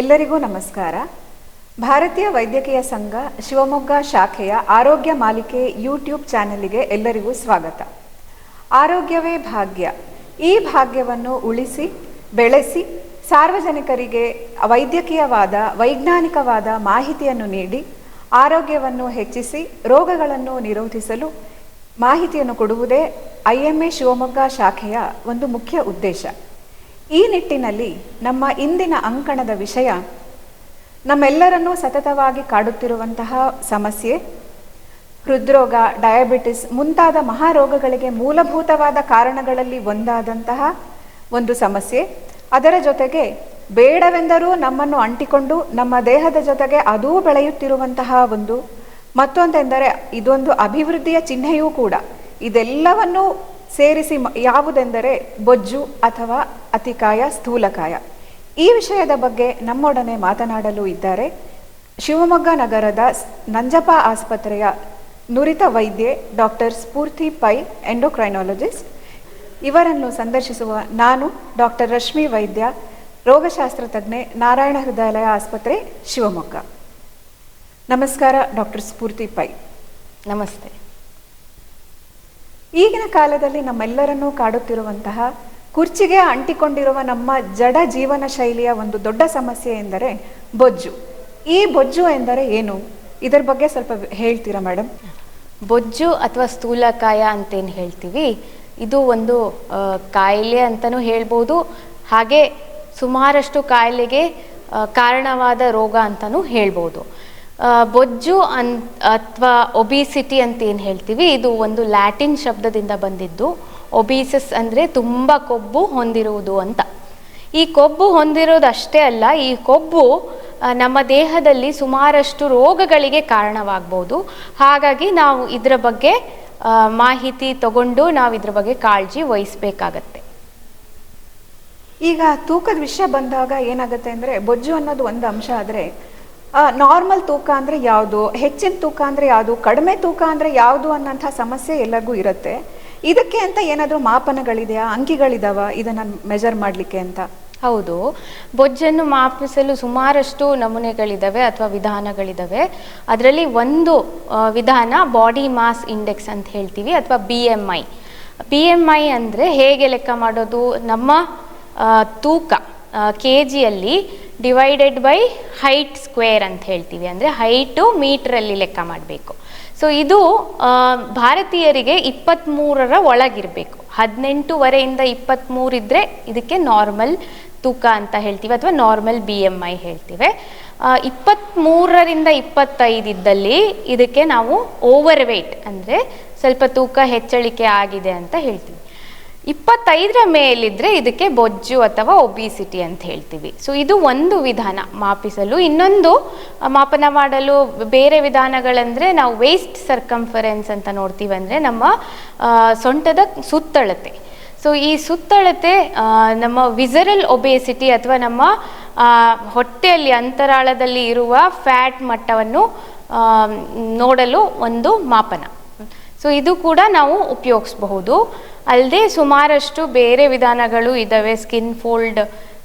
ಎಲ್ಲರಿಗೂ ನಮಸ್ಕಾರ. ಭಾರತೀಯ ವೈದ್ಯಕೀಯ ಸಂಘ ಶಿವಮೊಗ್ಗ ಶಾಖೆಯ ಆರೋಗ್ಯ ಮಾಲಿಕೆ ಯೂಟ್ಯೂಬ್ ಚಾನೆಲ್ಗೆ ಎಲ್ಲರಿಗೂ ಸ್ವಾಗತ. ಆರೋಗ್ಯವೇ ಭಾಗ್ಯ. ಈ ಭಾಗ್ಯವನ್ನು ಉಳಿಸಿ, ಬೆಳೆಸಿ, ಸಾರ್ವಜನಿಕರಿಗೆ ವೈದ್ಯಕೀಯವಾದ, ವೈಜ್ಞಾನಿಕವಾದ ಮಾಹಿತಿಯನ್ನು ನೀಡಿ, ಆರೋಗ್ಯವನ್ನು ಹೆಚ್ಚಿಸಿ, ರೋಗಗಳನ್ನು ನಿರೋಧಿಸಲು ಮಾಹಿತಿಯನ್ನು ಕೊಡುವುದೇ ಐ ಶಿವಮೊಗ್ಗ ಶಾಖೆಯ ಒಂದು ಮುಖ್ಯ ಉದ್ದೇಶ. ಈ ನಿಟ್ಟಿನಲ್ಲಿ ನಮ್ಮ ಇಂದಿನ ಅಂಕಣದ ವಿಷಯ, ನಮ್ಮೆಲ್ಲರನ್ನೂ ಸತತವಾಗಿ ಕಾಡುತ್ತಿರುವಂತಹ ಸಮಸ್ಯೆ, ಹೃದ್ರೋಗ, ಡಯಾಬಿಟಿಸ್ ಮುಂತಾದ ಮಹಾರೋಗಗಳಿಗೆ ಮೂಲಭೂತವಾದ ಕಾರಣಗಳಲ್ಲಿ ಒಂದಾದಂತಹ ಒಂದು ಸಮಸ್ಯೆ. ಅದರ ಜೊತೆಗೆ ಬೇಡವೆಂದರೂ ನಮ್ಮನ್ನು ಅಂಟಿಕೊಂಡು ನಮ್ಮ ದೇಹದ ಜೊತೆಗೆ ಅದೂ ಬೆಳೆಯುತ್ತಿರುವಂತಹ ಒಂದು, ಮತ್ತೊಂದೆಂದರೆ ಇದೊಂದು ಅಭಿವೃದ್ಧಿಯ ಚಿಹ್ನೆಯೂ ಕೂಡ. ಇದೆಲ್ಲವನ್ನೂ ಸೇರಿಸಿ ಯಾವುದೆಂದರೆ ಬೊಜ್ಜು ಅಥವಾ ಅತಿಕಾಯ, ಸ್ಥೂಲಕಾಯ. ಈ ವಿಷಯದ ಬಗ್ಗೆ ನಮ್ಮೊಡನೆ ಮಾತನಾಡಲು ಇದ್ದಾರೆ ಶಿವಮೊಗ್ಗ ನಗರದ ನಂಜಪ್ಪ ಆಸ್ಪತ್ರೆಯ ನುರಿತ ವೈದ್ಯೆ ಡಾಕ್ಟರ್ ಸ್ಫೂರ್ತಿ ಪೈ, ಎಂಡೋಕ್ರೈನಾಲಜಿಸ್ಟ್. ಇವರನ್ನು ಸಂದರ್ಶಿಸುವ ನಾನು ಡಾಕ್ಟರ್ ರಶ್ಮಿ ವೈದ್ಯ, ರೋಗಶಾಸ್ತ್ರ ತಜ್ಞೆ ನಾರಾಯಣ ಹೃದಯಾಲಯ ಆಸ್ಪತ್ರೆ, ಶಿವಮೊಗ್ಗ. ನಮಸ್ಕಾರ ಡಾಕ್ಟರ್ ಸ್ಫೂರ್ತಿ ಪೈ. ನಮಸ್ತೆ. ಈಗಿನ ಕಾಲದಲ್ಲಿ ನಮ್ಮೆಲ್ಲರನ್ನೂ ಕಾಡುತ್ತಿರುವಂತಹ, ಕುರ್ಚಿಗೆ ಅಂಟಿಕೊಂಡಿರುವ ನಮ್ಮ ಜಡ ಜೀವನ ಶೈಲಿಯ ಒಂದು ದೊಡ್ಡ ಸಮಸ್ಯೆ ಎಂದರೆ ಬೊಜ್ಜು. ಈ ಬೊಜ್ಜು ಎಂದರೆ ಏನು? ಇದರ ಬಗ್ಗೆ ಸ್ವಲ್ಪ ಹೇಳ್ತೀರಾ ಮೇಡಮ್ ಬೊಜ್ಜು ಅಥವಾ ಸ್ಥೂಲಕಾಯ ಅಂತೇನು ಹೇಳ್ತೀವಿ. ಇದು ಒಂದು ಕಾಯಿಲೆ ಅಂತಲೂ ಹೇಳ್ಬೋದು. ಹಾಗೆ ಸುಮಾರಷ್ಟು ಕಾಯಿಲೆಗೆ ಕಾರಣವಾದ ರೋಗ ಅಂತಲೂ ಹೇಳ್ಬೋದು. ಬೊಜ್ಜು ಅನ್, ಅಥವಾ ಒಬಿಸಿಟಿ ಅಂತ ಏನು ಹೇಳ್ತೀವಿ? ಇದು ಒಂದು ಲ್ಯಾಟಿನ್ ಶಬ್ದದಿಂದ ಬಂದಿದ್ದು. ಒಬೀಸಸ್ ಅಂದರೆ ತುಂಬ ಕೊಬ್ಬು ಹೊಂದಿರುವುದು ಅಂತ. ಈ ಕೊಬ್ಬು ಹೊಂದಿರೋದು ಅಷ್ಟೇ ಅಲ್ಲ, ಈ ಕೊಬ್ಬು ನಮ್ಮ ದೇಹದಲ್ಲಿ ಸುಮಾರಷ್ಟು ರೋಗಗಳಿಗೆ ಕಾರಣವಾಗ್ಬೋದು. ಹಾಗಾಗಿ ನಾವು ಇದರ ಬಗ್ಗೆ ಮಾಹಿತಿ ತಗೊಂಡು ನಾವು ಇದ್ರ ಬಗ್ಗೆ ಕಾಳಜಿ ವಹಿಸ್ಬೇಕಾಗತ್ತೆ. ಈಗ ತೂಕದ ವಿಷಯ ಬಂದಾಗ ಏನಾಗುತ್ತೆ ಅಂದರೆ, ಬೊಜ್ಜು ಅನ್ನೋದು ಒಂದು ಅಂಶ ಆದರೆ ನಾರ್ಮಲ್ ತೂಕ ಅಂದರೆ ಯಾವುದು? ಹೆಚ್ಚಿನ ತೂಕ ಅಂದರೆ ಯಾವುದು? ಕಡಿಮೆ ತೂಕ ಅಂದರೆ ಯಾವುದು ಅನ್ನೋಂಥ ಸಮಸ್ಯೆ ಎಲ್ಲರಿಗೂ ಇರುತ್ತೆ. ಇದಕ್ಕೆ ಅಂತ ಏನಾದರೂ ಮಾಪನಗಳಿದೆಯಾ? ಅಂಕಿಗಳಿದಾವ ಇದನ್ನು ಮೆಜರ್ ಮಾಡಲಿಕ್ಕೆ ಅಂತ? ಹೌದು. ಬೊಜ್ಜನ್ನು ಮಾಪಿಸಲು ಸುಮಾರಷ್ಟು ನಮೂನೆಗಳಿದ್ದಾವೆ ಅಥವಾ ವಿಧಾನಗಳಿದ್ದಾವೆ ಅದರಲ್ಲಿ ಒಂದು ವಿಧಾನ ಬಾಡಿ ಮಾಸ್ ಇಂಡೆಕ್ಸ್ ಅಂತ ಹೇಳ್ತೀವಿ ಅಥವಾ B M I B M I ಅಂದರೆ ಹೇಗೆ ಲೆಕ್ಕ ಮಾಡೋದು? ನಮ್ಮ ತೂಕ. ಕೆ ಜಿಯಲ್ಲಿ ಡಿವೈಡೆಡ್ ಬೈ ಹೈಟ್ ಸ್ಕ್ವೇರ್ ಅಂತ ಹೇಳ್ತೀವಿ. ಅಂದರೆ ಹೈಟು ಮೀಟ್ರಲ್ಲಿ ಲೆಕ್ಕ ಮಾಡಬೇಕು. ಸೊ ಇದು ಭಾರತೀಯರಿಗೆ ಇಪ್ಪತ್ತ್ಮೂರರ ಒಳಗಿರಬೇಕು. ಹದಿನೆಂಟುವರೆಯಿಂದ ಇಪ್ಪತ್ತ್ಮೂರು ಇದ್ದರೆ ಇದಕ್ಕೆ ನಾರ್ಮಲ್ ತೂಕ ಅಂತ ಹೇಳ್ತೀವಿ, ಅಥವಾ ನಾರ್ಮಲ್ ಬಿ ಎಂ ಐ ಹೇಳ್ತೀವಿ. ಇಪ್ಪತ್ತ್ಮೂರರಿಂದ ಇಪ್ಪತ್ತೈದು ಇದ್ದಲ್ಲಿ ಇದಕ್ಕೆ ನಾವು ಓವರ್ ವೆಯ್ಟ್ ಅಂದರೆ ಸ್ವಲ್ಪ ತೂಕ ಹೆಚ್ಚಳಿಕೆ ಆಗಿದೆ ಅಂತ ಹೇಳ್ತೀವಿ. ಇಪ್ಪತ್ತೈದರ ಮೇಲಿದ್ರೆ ಇದಕ್ಕೆ ಬೊಜ್ಜು ಅಥವಾ ಒಬಿಸಿಟಿ ಅಂತ ಹೇಳ್ತೀವಿ. ಸೊ ಇದು ಒಂದು ವಿಧಾನ ಮಾಪಿಸಲು. ಇನ್ನೊಂದು ಮಾಪನ ಮಾಡಲು ಬೇರೆ ವಿಧಾನಗಳಂದರೆ ನಾವು ವೇಸ್ಟ್ ಸರ್ಕಂಫರೆನ್ಸ್ ಅಂತ ನೋಡ್ತೀವಿ ಅಂದರೆ ನಮ್ಮ ಸೊಂಟದ ಸುತ್ತಳತೆ. ಸೊ ಈ ಸುತ್ತಳತೆ ನಮ್ಮ ವಿಸರಲ್ ಒಬೇಸಿಟಿ ಅಥವಾ ನಮ್ಮ ಹೊಟ್ಟೆಯಲ್ಲಿ ಅಂತರಾಳದಲ್ಲಿ ಇರುವ ಫ್ಯಾಟ್ ಮಟ್ಟವನ್ನು ನೋಡಲು ಒಂದು ಮಾಪನ. ಸೊ ಇದು ಕೂಡ ನಾವು ಉಪಯೋಗಿಸಬಹುದು. ಅಲ್ಲದೆ ಸುಮಾರಷ್ಟು ಬೇರೆ ವಿಧಾನಗಳು ಇದ್ದಾವೆ ಸ್ಕಿನ್ ಫೋಲ್ಡ್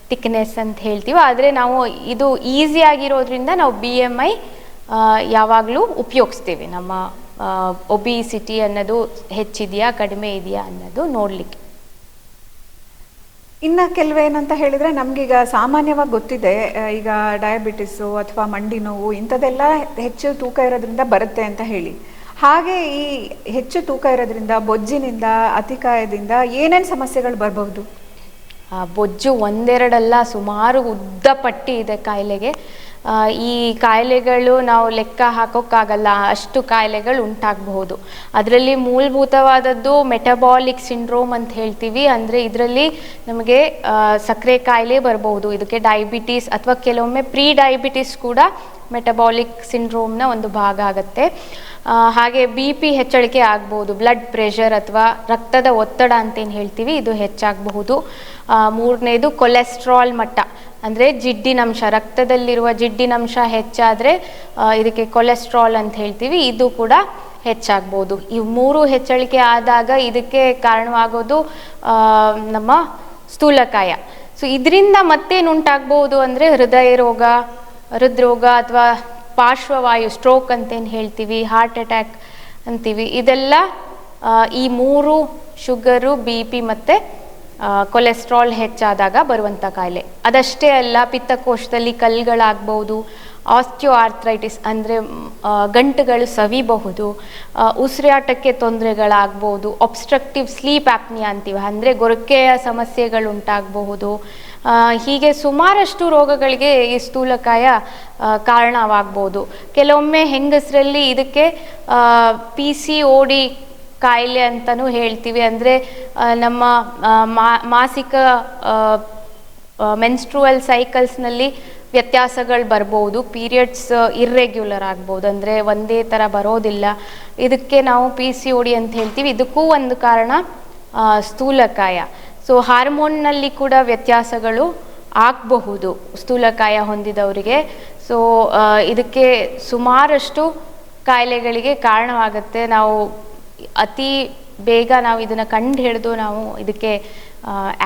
ಥಿಕ್ನೆಸ್ ಅಂತ ಹೇಳ್ತೀವಿ. ಆದರೆ ನಾವು ಇದು ಈಸಿ ಆಗಿರೋದ್ರಿಂದ ನಾವು ಬಿ ಎಂ ಐ ಯಾವಾಗಲೂ ಉಪಯೋಗಿಸ್ತೀವಿ. ನಮ್ಮ ಒಬಿಸಿಟಿ ಅನ್ನೋದು ಹೆಚ್ಚಿದೆಯಾ, ಕಡಿಮೆ ಇದೆಯಾ ಅನ್ನೋದು ನೋಡಲಿಕ್ಕೆ. ಇನ್ನು ಕೆಲವೇನಂತ ಹೇಳಿದರೆ ನಮಗೀಗ ಸಾಮಾನ್ಯವಾಗಿ ಗೊತ್ತಿದೆ ಈಗ ಡಯಾಬಿಟಿಸು ಅಥವಾ ಮಂಡಿ ನೋವು ಇಂಥದ್ದೆಲ್ಲ ಹೆಚ್ಚು ತೂಕ ಇರೋದ್ರಿಂದ ಬರುತ್ತೆ ಅಂತ ಹೇಳಿ. ಹಾಗೆ ಈ ಹೆಚ್ಚು ತೂಕ ಇರೋದ್ರಿಂದ, ಬೊಜ್ಜಿನಿಂದ, ಅತಿಕಾಯದಿಂದ ಏನೇನು ಸಮಸ್ಯೆಗಳು ಬರಬಹುದು? ಬೊಜ್ಜು ಒಂದೆರಡಲ್ಲ, ಸುಮಾರು ಉದ್ದ ಪಟ್ಟಿ ಇದೆ ಕಾಯಿಲೆಗೆ. ಈ ಕಾಯಿಲೆಗಳು ನಾವು ಲೆಕ್ಕ ಹಾಕೋಕ್ಕಾಗಲ್ಲ, ಅಷ್ಟು ಕಾಯಿಲೆಗಳು ಉಂಟಾಗಬಹುದು. ಅದರಲ್ಲಿ ಮೂಲಭೂತವಾದದ್ದು ಮೆಟಬಾಲಿಕ್ ಸಿಂಡ್ರೋಮ್ ಅಂತ ಹೇಳ್ತೀವಿ. ಅಂದರೆ ಇದರಲ್ಲಿ ನಮಗೆ ಸಕ್ಕರೆ ಕಾಯಿಲೆ ಬರಬಹುದು. ಇದಕ್ಕೆ ಡಯಾಬಿಟೀಸ್ ಅಥವಾ ಕೆಲವೊಮ್ಮೆ ಪ್ರೀ ಡಯಾಬಿಟೀಸ್ ಕೂಡ ಮೆಟಬಾಲಿಕ್ ಸಿಂಡ್ರೋಮ್ನ ಒಂದು ಭಾಗ ಆಗುತ್ತೆ. ಹಾಗೆ ಬಿ ಪಿ ಹೆಚ್ಚಳಿಕೆ ಆಗ್ಬೋದು, ಬ್ಲಡ್ ಪ್ರೆಷರ್ ಅಥವಾ ರಕ್ತದ ಒತ್ತಡ ಅಂತೇನು ಹೇಳ್ತೀವಿ, ಇದು ಹೆಚ್ಚಾಗಬಹುದು. ಮೂರನೇದು ಕೊಲೆಸ್ಟ್ರಾಲ್ ಮಟ್ಟ, ಅಂದರೆ ಜಿಡ್ಡಿನಂಶ, ರಕ್ತದಲ್ಲಿರುವ ಜಿಡ್ಡಿನಂಶ ಹೆಚ್ಚಾದರೆ ಇದಕ್ಕೆ ಕೊಲೆಸ್ಟ್ರಾಲ್ ಅಂತ ಹೇಳ್ತೀವಿ, ಇದು ಕೂಡ ಹೆಚ್ಚಾಗ್ಬೋದು. ಈ ಮೂರು ಹೆಚ್ಚಳಿಕೆ ಆದಾಗ ಇದಕ್ಕೆ ಕಾರಣವಾಗೋದು ನಮ್ಮ ಸ್ಥೂಲಕಾಯ. ಸೊ, ಇದರಿಂದ ಮತ್ತೇನು ಉಂಟಾಗ್ಬೋದು ಅಂದರೆ ಹೃದಯ ರೋಗ ಹೃದ್ರೋಗ ಅಥವಾ ಪಾರ್ಶ್ವವಾಯು ಸ್ಟ್ರೋಕ್ ಅಂತೇನು ಹೇಳ್ತೀವಿ ಹಾರ್ಟ್ ಅಟ್ಯಾಕ್ ಅಂತೀವಿ. ಇದೆಲ್ಲ ಈ ಮೂರು ಶುಗರು ಬಿ ಪಿ ಮತ್ತು ಕೊಲೆಸ್ಟ್ರಾಲ್ ಹೆಚ್ಚಾದಾಗ ಬರುವಂಥ ಕಾಯಿಲೆ. ಅದಷ್ಟೇ ಅಲ್ಲ ಪಿತ್ತಕೋಶದಲ್ಲಿ ಕಲ್ಲುಗಳಾಗ್ಬೋದು ಆಸ್ಟಿಯೋ ಆರ್ಥ್ರೈಟಿಸ್ ಅಂದರೆ ಗಂಟುಗಳು ಸವಿಬಹುದು ಉಸಿರಾಟಕ್ಕೆ ತೊಂದರೆಗಳಾಗ್ಬೋದು ಒಬ್ಸ್ಟ್ರಕ್ಟಿವ್ ಸ್ಲೀಪ್ ಆಪ್ನಿಯಾ ಅಂತೀವಿ. ಅಂದರೆ ಗೊರಕೆಯ ಸಮಸ್ಯೆಗಳು ಉಂಟಾಗಬಹುದು ಆ, ಹೀಗೆ ಸುಮಾರಷ್ಟು ರೋಗಗಳಿಗೆ ಈ ಸ್ಥೂಲಕಾಯ ಕಾರಣವಾಗ್ಬೋದು. ಕೆಲವೊಮ್ಮೆ ಹೆಂಗಸರಲ್ಲಿ ಇದಕ್ಕೆ ಪಿ ಸಿ ಓ ಡಿ ಕಾಯಿಲೆ ಅಂತಲೂ ಹೇಳ್ತೀವಿ. ಅಂದರೆ ನಮ್ಮ ಮಾಸಿಕ ಮೆನ್ಸ್ಟ್ರುವಲ್ ಸೈಕಲ್ಸ್ನಲ್ಲಿ ವ್ಯತ್ಯಾಸಗಳು ಬರ್ಬೋದು. ಪೀರಿಯಡ್ಸ್ ಇರ್ರೆಗ್ಯುಲರ್ ಆಗ್ಬೋದು. ಅಂದರೆ ಒಂದೇ ಥರ ಬರೋದಿಲ್ಲ. ಇದಕ್ಕೆ ನಾವು ಪಿ ಸಿ ಓ ಡಿ ಅಂತ ಹೇಳ್ತೀವಿ. ಇದಕ್ಕೂ ಒಂದು ಕಾರಣ ಸ್ಥೂಲಕಾಯ. ಸೊ ಹಾರ್ಮೋನ್ನಲ್ಲಿ ಕೂಡ ವ್ಯತ್ಯಾಸಗಳು ಆಗಬಹುದು, ಸ್ಥೂಲಕಾಯ ಹೊಂದಿದವರಿಗೆ. ಸೊ ಇದಕ್ಕೆ ಸುಮಾರಷ್ಟು ಕಾಯಿಲೆಗಳಿಗೆ ಕಾರಣವಾಗುತ್ತೆ. ನಾವು ಅತಿ ಬೇಗ ನಾವು ಇದನ್ನು ಕಂಡು ಹಿಡಿದು ನಾವು ಇದಕ್ಕೆ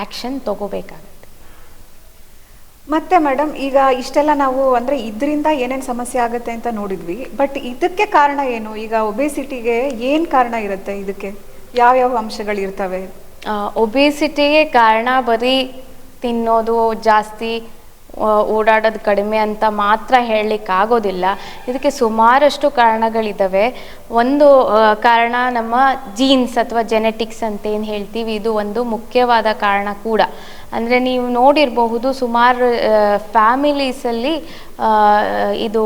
ಆ್ಯಕ್ಷನ್ ತಗೋಬೇಕಾಗುತ್ತೆ. ಮತ್ತೆ ಮೇಡಮ್ ಈಗ ಇಷ್ಟೆಲ್ಲ ನಾವು ಅಂದರೆ ಇದರಿಂದ ಏನೇನು ಸಮಸ್ಯೆ ಆಗುತ್ತೆ ಅಂತ ನೋಡಿದ್ವಿ. ಬಟ್ ಇದಕ್ಕೆ ಕಾರಣ ಏನು? ಈಗ ಒಬೆಸಿಟಿಗೆ ಏನು ಕಾರಣ ಇರುತ್ತೆ ಇದಕ್ಕೆ? ಯಾವ್ಯಾವ ಅಂಶಗಳಿರ್ತವೆ? ಒಬೇಸಿಟಿಗೆ ಕಾರಣ ಬರೀ ತಿನ್ನೋದು ಜಾಸ್ತಿ ಓಡಾಡೋದು ಕಡಿಮೆ ಅಂತ ಮಾತ್ರ ಹೇಳಲಿಕ್ಕಾಗೋದಿಲ್ಲ. ಇದಕ್ಕೆ ಸುಮಾರಷ್ಟು ಕಾರಣಗಳಿದ್ದಾವೆ ಒಂದು ಕಾರಣ ನಮ್ಮ ಜೀನ್ಸ್ ಅಥವಾ ಜೆನೆಟಿಕ್ಸ್ ಅಂತ ಏನು ಹೇಳ್ತೀವಿ. ಇದು ಒಂದು ಮುಖ್ಯವಾದ ಕಾರಣ ಕೂಡ. ಅಂದರೆ ನೀವು ನೋಡಿರಬಹುದು ಸುಮಾರು ಫ್ಯಾಮಿಲೀಸಲ್ಲಿ ಇದು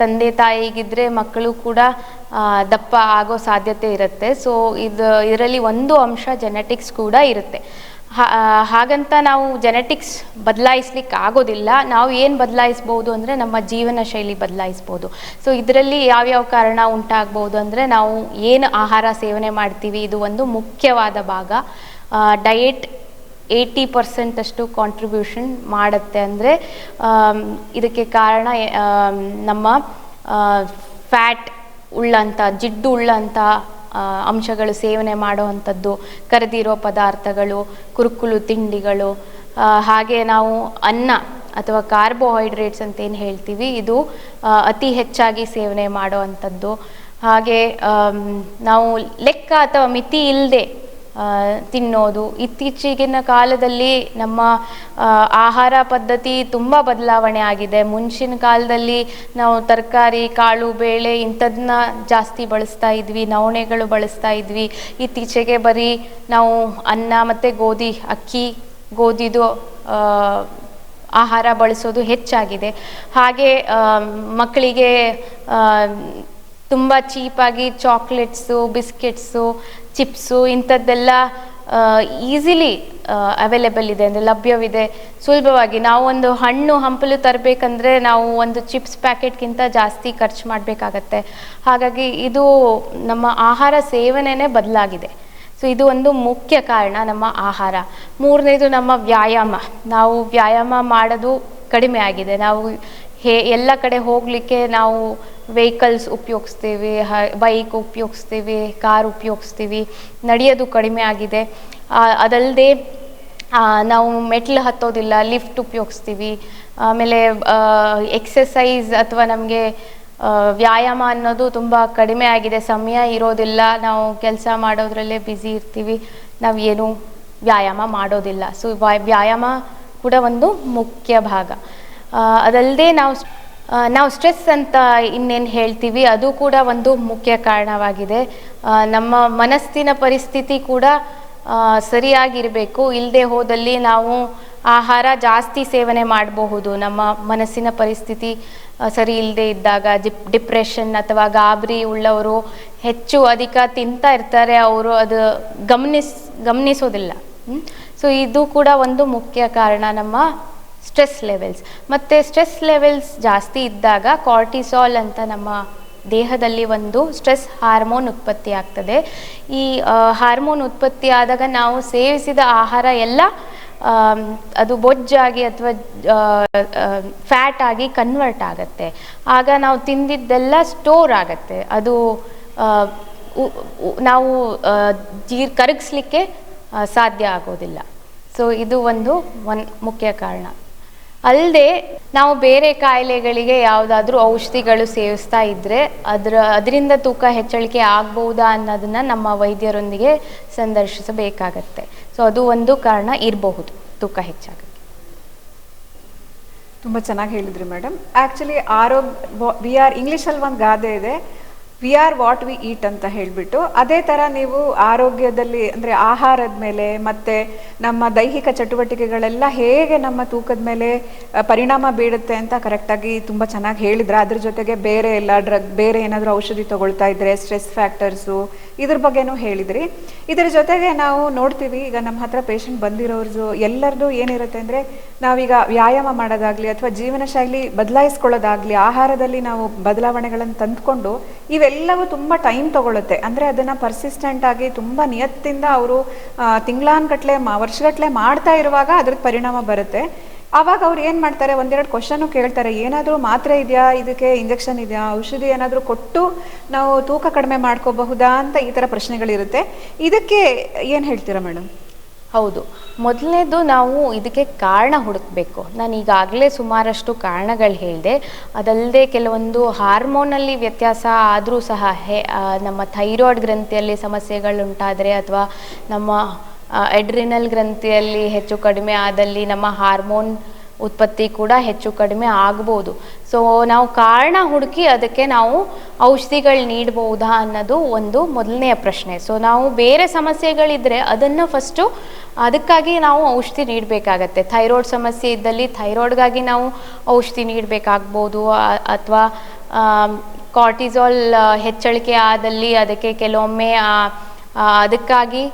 ತಂದೆ ತಾಯಿಗಿದ್ರೆ ಮಕ್ಕಳು ಕೂಡ ದಪ್ಪ ಆಗೋ ಸಾಧ್ಯತೆ ಇರುತ್ತೆ. ಸೊ ಇದು ಇದರಲ್ಲಿ ಒಂದು ಅಂಶ ಜೆನೆಟಿಕ್ಸ್ ಕೂಡ ಇರುತ್ತೆ. ಹಾಗಂತ ನಾವು ಜೆನೆಟಿಕ್ಸ್ ಬದಲಾಯಿಸ್ಲಿಕ್ಕೆ ಆಗೋದಿಲ್ಲ. ನಾವು ಏನು ಬದಲಾಯಿಸ್ಬೋದು ಅಂದರೆ ನಮ್ಮ ಜೀವನ ಶೈಲಿ ಬದಲಾಯಿಸ್ಬೋದು. ಸೊ ಇದರಲ್ಲಿ ಯಾವ್ಯಾವ ಕಾರಣ ಉಂಟಾಗ್ಬೋದು ಅಂದರೆ ನಾವು ಏನು ಆಹಾರ ಸೇವನೆ ಮಾಡ್ತೀವಿ, ಇದು ಒಂದು ಮುಖ್ಯವಾದ ಭಾಗ. ಡಯೆಟ್ ಏಯ್ಟಿ ಪರ್ಸೆಂಟಷ್ಟು ಕಾಂಟ್ರಿಬ್ಯೂಷನ್ ಮಾಡುತ್ತೆ ಅಂದರೆ ಇದಕ್ಕೆ ಕಾರಣ ನಮ್ಮ ಫ್ಯಾಟ್ ಉಳ್ಳಂಥ, ಜಿಡ್ಡು ಉಳ್ಳಂಥ ಅಂಶಗಳು ಸೇವನೆ ಮಾಡುವಂಥದ್ದು, ಕರೆದಿರೋ ಪದಾರ್ಥಗಳು, ಕುರುಕುಲು ತಿಂಡಿಗಳು ಹಾಗೆ ನಾವು ಅನ್ನ ಅಥವಾ ಕಾರ್ಬೋಹೈಡ್ರೇಟ್ಸ್ ಅಂತ ಏನು ಹೇಳ್ತೀವಿ, ಇದು ಅತಿ ಹೆಚ್ಚಾಗಿ ಸೇವನೆ ಮಾಡುವಂಥದ್ದು. ಹಾಗೆ ನಾವು ಲೆಕ್ಕ ಅಥವಾ ಮಿತಿ ಇಲ್ಲದೆ ತಿನ್ನೋದು. ಇತ್ತೀಚಿಗಿನ ಕಾಲದಲ್ಲಿ ನಮ್ಮ ಆಹಾರ ಪದ್ಧತಿ ತುಂಬ ಬದಲಾವಣೆ ಆಗಿದೆ. ಮುಂಚಿನ ಕಾಲದಲ್ಲಿ ನಾವು ತರಕಾರಿ, ಕಾಳು, ಬೇಳೆ ಇಂಥದನ್ನ ಜಾಸ್ತಿ ಬಳಸ್ತಾ ಇದ್ವಿ. ನವಣೆಗಳು ಬಳಸ್ತಾ ಇದ್ವಿ. ಇತ್ತೀಚೆಗೆ ಬರೀ ನಾವು ಅನ್ನ ಮತ್ತು ಗೋಧಿ, ಅಕ್ಕಿ, ಗೋಧಿದು ಆಹಾರ ಬಳಸೋದು ಹೆಚ್ಚಾಗಿದೆ. ಹಾಗೆ ಮಕ್ಕಳಿಗೆ ತುಂಬ ಚೀಪಾಗಿ ಚಾಕ್ಲೇಟ್ಸು, ಬಿಸ್ಕೆಟ್ಸು ಚಿಪ್ಸು, ಇಂಥದ್ದೆಲ್ಲ ಈಸಿಲಿ ಅವೈಲೇಬಲ್ ಇದೆ, ಅಂದರೆ ಲಭ್ಯವಿದೆ. ಸುಲಭವಾಗಿ ನಾವು ಒಂದು ಹಣ್ಣು ಹಂಪಲು ತರಬೇಕಂದ್ರೆ ನಾವು ಒಂದು ಚಿಪ್ಸ್ ಪ್ಯಾಕೆಟ್ಗಿಂತ ಜಾಸ್ತಿ ಖರ್ಚು ಮಾಡಬೇಕಾಗತ್ತೆ. ಹಾಗಾಗಿ ಇದು ನಮ್ಮ ಆಹಾರ ಸೇವನೆನೇ ಬದಲಾಗಿದೆ. ಸೊ ಇದು ಒಂದು ಮುಖ್ಯ ಕಾರಣ ನಮ್ಮ ಆಹಾರ. ಮೂರನೇದು ನಮ್ಮ ವ್ಯಾಯಾಮ. ನಾವು ವ್ಯಾಯಾಮ ಮಾಡೋದು ಕಡಿಮೆ ಆಗಿದೆ. ನಾವು ಹೇ, ಎಲ್ಲ ಕಡೆ ಹೋಗಲಿಕ್ಕೆ ನಾವು ವೆಹಿಕಲ್ಸ್ ಉಪಯೋಗಿಸ್ತೀವಿ ಬೈಕ್ ಉಪಯೋಗಿಸ್ತೀವಿ ಕಾರ್ ಉಪಯೋಗಿಸ್ತೀವಿ. ನಡೆಯೋದು ಕಡಿಮೆ ಆಗಿದೆ. ಅದಲ್ಲದೆ ನಾವು ಮೆಟ್ಲು ಹತ್ತೋದಿಲ್ಲ ಲಿಫ್ಟ್ ಉಪಯೋಗಿಸ್ತೀವಿ. ಆಮೇಲೆ ಎಕ್ಸಸೈಸ್ ಅಥವಾ ನಮಗೆ ವ್ಯಾಯಾಮ ಅನ್ನೋದು ತುಂಬ ಕಡಿಮೆ ಆಗಿದೆ. ಸಮಯ ಇರೋದಿಲ್ಲ. ನಾವು ಕೆಲಸ ಮಾಡೋದ್ರಲ್ಲೇ ಬ್ಯುಸಿ ಇರ್ತೀವಿ. ನಾವು ಏನು ವ್ಯಾಯಾಮ ಮಾಡೋದಿಲ್ಲ. ಸೊ ವ್ಯಾಯಾಮ ಕೂಡ ಒಂದು ಮುಖ್ಯ ಭಾಗ. ಅದಲ್ಲದೆ ನಾವು ನಾವು ಸ್ಟ್ರೆಸ್ ಅಂತ ಇನ್ನೇನು ಹೇಳ್ತೀವಿ, ಅದು ಕೂಡ ಒಂದು ಮುಖ್ಯ ಕಾರಣವಾಗಿದೆ. ನಮ್ಮ ಮನಸ್ಸಿನ ಪರಿಸ್ಥಿತಿ ಕೂಡ ಸರಿಯಾಗಿರಬೇಕು. ಇಲ್ಲದೆ ಹೋದಲ್ಲಿ ನಾವು ಆಹಾರ ಜಾಸ್ತಿ ಸೇವನೆ ಮಾಡಬಹುದು. ನಮ್ಮ ಮನಸ್ಸಿನ ಪರಿಸ್ಥಿತಿ ಸರಿ ಇಲ್ಲದೆ ಇದ್ದಾಗ ಜಿಪ್ ಡಿಪ್ರೆಷನ್ ಅಥವಾ ಗಾಬರಿ ಉಳ್ಳವರು ಹೆಚ್ಚು ಅಧಿಕ ತಿಂತಾ ಇರ್ತಾರೆ. ಅವರು ಅದು ಗಮನಿಸ್, ಗಮನಿಸೋದಿಲ್ಲ. ಸೊ, ಇದು ಕೂಡ ಒಂದು ಮುಖ್ಯ ಕಾರಣ ನಮ್ಮ ಸ್ಟ್ರೆಸ್ ಲೆವೆಲ್ಸ್. ಮತ್ತು ಸ್ಟ್ರೆಸ್ ಲೆವೆಲ್ಸ್ ಜಾಸ್ತಿ ಇದ್ದಾಗ ಕಾರ್ಟಿಸಾಲ್ ಅಂತ ನಮ್ಮ ದೇಹದಲ್ಲಿ ಒಂದು ಸ್ಟ್ರೆಸ್ ಹಾರ್ಮೋನ್ ಉತ್ಪತ್ತಿ ಆಗ್ತದೆ. ಈ ಹಾರ್ಮೋನ್ ಉತ್ಪತ್ತಿ ಆದಾಗ ನಾವು ಸೇವಿಸಿದ ಆಹಾರ ಎಲ್ಲ ಅದು ಬೊಜ್ಜಾಗಿ ಅಥವಾ ಫ್ಯಾಟ್ ಆಗಿ ಕನ್ವರ್ಟ್ ಆಗುತ್ತೆ. ಆಗ ನಾವು ತಿಂದಿದ್ದೆಲ್ಲ ಸ್ಟೋರ್ ಆಗುತ್ತೆ. ಅದು ನಾವು ಜೀರ್ ಕರಗಿಸ್ಲಿಕ್ಕೆ ಸಾಧ್ಯ ಆಗೋದಿಲ್ಲ. ಸೊ ಇದು ಒಂದು ಒನ್ ಮುಖ್ಯ ಕಾರಣ. ಅಲ್ಲದೆ ನಾವು ಬೇರೆ ಕಾಯಿಲೆಗಳಿಗೆ ಯಾವುದಾದ್ರೂ ಔಷಧಿಗಳು ಸೇವಿಸ್ತಾ ಇದ್ದರೆ ಅದರ, ಅದರಿಂದ ತೂಕ ಹೆಚ್ಚಳಿಕೆ ಆಗ್ಬಹುದಾ ಅನ್ನೋದನ್ನ ನಮ್ಮ ವೈದ್ಯರೊಂದಿಗೆ ಸಂದರ್ಶಿಸಬೇಕಾಗತ್ತೆ. ಸೊ ಅದು ಒಂದು ಕಾರಣ ಇರಬಹುದು, ತೂಕ ಹೆಚ್ಚಾಗಕ್ಕೆ. ತುಂಬಾ ಚೆನ್ನಾಗಿ ಹೇಳಿದ್ರಿ ಮೇಡಮ್ ಆಕ್ಚುಲಿ ಆರೋಗ್ಯ ವಿ ಆರ್ ಇಂಗ್ಲೀಷಲ್ಲಿ ಒಂದು ಗಾದೆ ಇದೆ. We are what we eat ಅಂತ ಹೇಳಿಬಿಟ್ಟು, ಅದೇ ಥರ ನೀವು ಆರೋಗ್ಯದಲ್ಲಿ ಅಂದರೆ ಆಹಾರದ ಮೇಲೆ ಮತ್ತು ನಮ್ಮ ದೈಹಿಕ ಚಟುವಟಿಕೆಗಳೆಲ್ಲ ಹೇಗೆ ನಮ್ಮ ತೂಕದ ಮೇಲೆ ಪರಿಣಾಮ ಬೀಳುತ್ತೆ ಅಂತ ಕರೆಕ್ಟಾಗಿ ತುಂಬ ಚೆನ್ನಾಗಿ ಹೇಳಿದ್ರೆ. ಅದ್ರ ಜೊತೆಗೆ ಬೇರೆ ಎಲ್ಲ ಡ್ರಗ್ ಬೇರೆ ಏನಾದರೂ ಔಷಧಿ ತಗೊಳ್ತಾ ಇದ್ರೆ ಸ್ಟ್ರೆಸ್ ಫ್ಯಾಕ್ಟರ್ಸು ಇದ್ರ ಬಗ್ಗೆನೂ ಹೇಳಿದ್ರಿ. ಇದ್ರ ಜೊತೆಗೆ ನಾವು ನೋಡ್ತೀವಿ, ಈಗ ನಮ್ಮ ಹತ್ರ ಪೇಷಂಟ್ ಬಂದಿರೋರ್ದು ಎಲ್ಲರದು ಏನಿರುತ್ತೆ ಅಂದರೆ, ನಾವೀಗ ವ್ಯಾಯಾಮ ಮಾಡೋದಾಗ್ಲಿ ಅಥವಾ ಜೀವನ ಶೈಲಿ ಬದಲಾಯಿಸ್ಕೊಳ್ಳೋದಾಗ್ಲಿ, ಆಹಾರದಲ್ಲಿ ನಾವು ಬದಲಾವಣೆಗಳನ್ನು ತಂದುಕೊಂಡು ಇವೆಲ್ಲವೂ ತುಂಬ ಟೈಮ್ ತಗೊಳುತ್ತೆ. ಅಂದರೆ ಅದನ್ನು ಪರ್ಸಿಸ್ಟೆಂಟ್ ಆಗಿ ತುಂಬ ನಿಯತ್ತಿಂದ ಅವರು ತಿಂಗಳಾನ್ಗಟ್ಲೆ ಮಾ, ವರ್ಷಗಟ್ಲೆ ಮಾಡ್ತಾ ಇರುವಾಗ ಅದ್ರದ್ದು ಪರಿಣಾಮ ಬರುತ್ತೆ. ಆವಾಗ ಅವ್ರು ಏನು ಮಾಡ್ತಾರೆ? ಒಂದೆರಡು ಕ್ವಶನು ಕೇಳ್ತಾರೆ. ಏನಾದರೂ ಮಾತ್ರೆ ಇದೆಯಾ? ಇದಕ್ಕೆ ಇಂಜೆಕ್ಷನ್ ಇದೆಯಾ? ಔಷಧಿ ಏನಾದರೂ ಕೊಟ್ಟು ನಾವು ತೂಕ ಕಡಿಮೆ ಮಾಡ್ಕೋಬಹುದಾ ಅಂತ ಈ ಥರ ಪ್ರಶ್ನೆಗಳಿರುತ್ತೆ. ಇದಕ್ಕೆ ಏನು ಹೇಳ್ತೀರಾ ಮೇಡಮ್ ಹೌದು. ಮೊದಲನೇದು ನಾವು ಇದಕ್ಕೆ ಕಾರಣ ಹುಡುಕಬೇಕು. ನಾನು ಈಗಾಗಲೇ ಸುಮಾರಷ್ಟು ಕಾರಣಗಳು ಹೇಳಿದೆ. ಅದಲ್ಲದೆ ಕೆಲವೊಂದು ಹಾರ್ಮೋನಲ್ಲಿ ವ್ಯತ್ಯಾಸ ಆದರೂ ಸಹ ಹೇ ನಮ್ಮ ಥೈರಾಯ್ಡ್ ಗ್ರಂಥಿಯಲ್ಲಿ ಸಮಸ್ಯೆಗಳುಂಟಾದರೆ ಅಥವಾ ನಮ್ಮ ಎಡ್ರಿನಲ್ ಗ್ರಂಥಿಯಲ್ಲಿ ಹೆಚ್ಚು ಕಡಿಮೆ ಆದಲ್ಲಿ ನಮ್ಮ ಹಾರ್ಮೋನ್ ಉತ್ಪತ್ತಿ ಕೂಡ ಹೆಚ್ಚು ಕಡಿಮೆ ಆಗ್ಬೋದು. ಸೊ ನಾವು ಕಾರಣ ಹುಡುಕಿ ಅದಕ್ಕೆ ನಾವು ಔಷಧಿಗಳು ನೀಡಬಹುದಾ ಅನ್ನೋದು ಒಂದು ಮೊದಲನೆಯ ಪ್ರಶ್ನೆ. ಸೊ ನಾವು ಬೇರೆ ಸಮಸ್ಯೆಗಳಿದ್ರೆ ಅದನ್ನು ಫಸ್ಟು ಅದಕ್ಕಾಗಿ ನಾವು ಔಷಧಿ ನೀಡಬೇಕಾಗತ್ತೆ. ಥೈರಾಯ್ಡ್ ಸಮಸ್ಯೆ ಇದ್ದಲ್ಲಿ ಥೈರಾಯ್ಡ್ಗಾಗಿ ನಾವು ಔಷಧಿ ನೀಡಬೇಕಾಗ್ಬೋದು. ಅಥವಾ ಕಾರ್ಟಿಸಾಲ್ ಹೆಚ್ಚಳಿಕೆ ಆದಲ್ಲಿ ಅದಕ್ಕೆ ಕೆಲವೊಮ್ಮೆ ಅದಕ್ಕಾಗಿ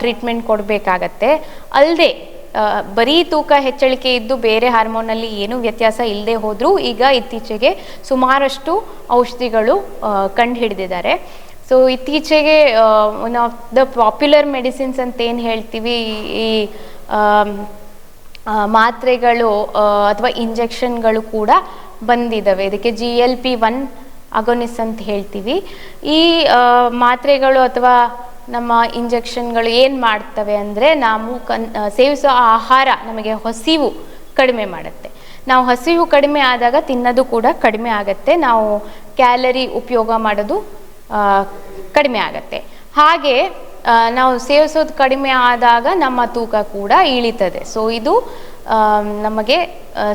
ಟ್ರೀಟ್ಮೆಂಟ್ ಕೊಡಬೇಕಾಗತ್ತೆ. ಅಲ್ಲದೆ ಬರೀ ತೂಕ ಹೆಚ್ಚಳಿಕೆ ಇದ್ದು ಬೇರೆ ಹಾರ್ಮೋನಲ್ಲಿ ಏನೂ ವ್ಯತ್ಯಾಸ ಇಲ್ಲದೆ ಹೋದರೂ ಈಗ ಇತ್ತೀಚೆಗೆ ಸುಮಾರಷ್ಟು ಔಷಧಿಗಳು ಕಂಡು ಹಿಡಿದಿದ್ದಾರೆ. ಸೊ ಇತ್ತೀಚೆಗೆ one of the popular medicines ಅಂತ ಏನು ಹೇಳ್ತೀವಿ, ಈ ಮಾತ್ರೆಗಳು ಅಥವಾ ಇಂಜೆಕ್ಷನ್ಗಳು ಕೂಡ ಬಂದಿದ್ದಾವೆ. ಇದಕ್ಕೆ G L P one agonist ಅಂತ ಹೇಳ್ತೀವಿ. ಈ ಮಾತ್ರೆಗಳು ಅಥವಾ ನಮ್ಮ ಇಂಜೆಕ್ಷನ್ಗಳು ಏನು ಮಾಡ್ತವೆ ಅಂದರೆ ನಾವು ಕನ್ ಸೇವಿಸೋ ಆಹಾರ ನಮಗೆ ಹಸಿವು ಕಡಿಮೆ ಮಾಡುತ್ತೆ. ನಾವು ಹಸಿವು ಕಡಿಮೆ ಆದಾಗ ತಿನ್ನೋದು ಕೂಡ ಕಡಿಮೆ ಆಗುತ್ತೆ. ನಾವು ಕ್ಯಾಲರಿ ಉಪಯೋಗ ಮಾಡೋದು ಕಡಿಮೆ ಆಗುತ್ತೆ. ಹಾಗೆ ನಾವು ಸೇವಿಸೋದು ಕಡಿಮೆ ಆದಾಗ ನಮ್ಮ ತೂಕ ಕೂಡ ಇಳಿತದೆ. ಸೊ ಇದು ನಮಗೆ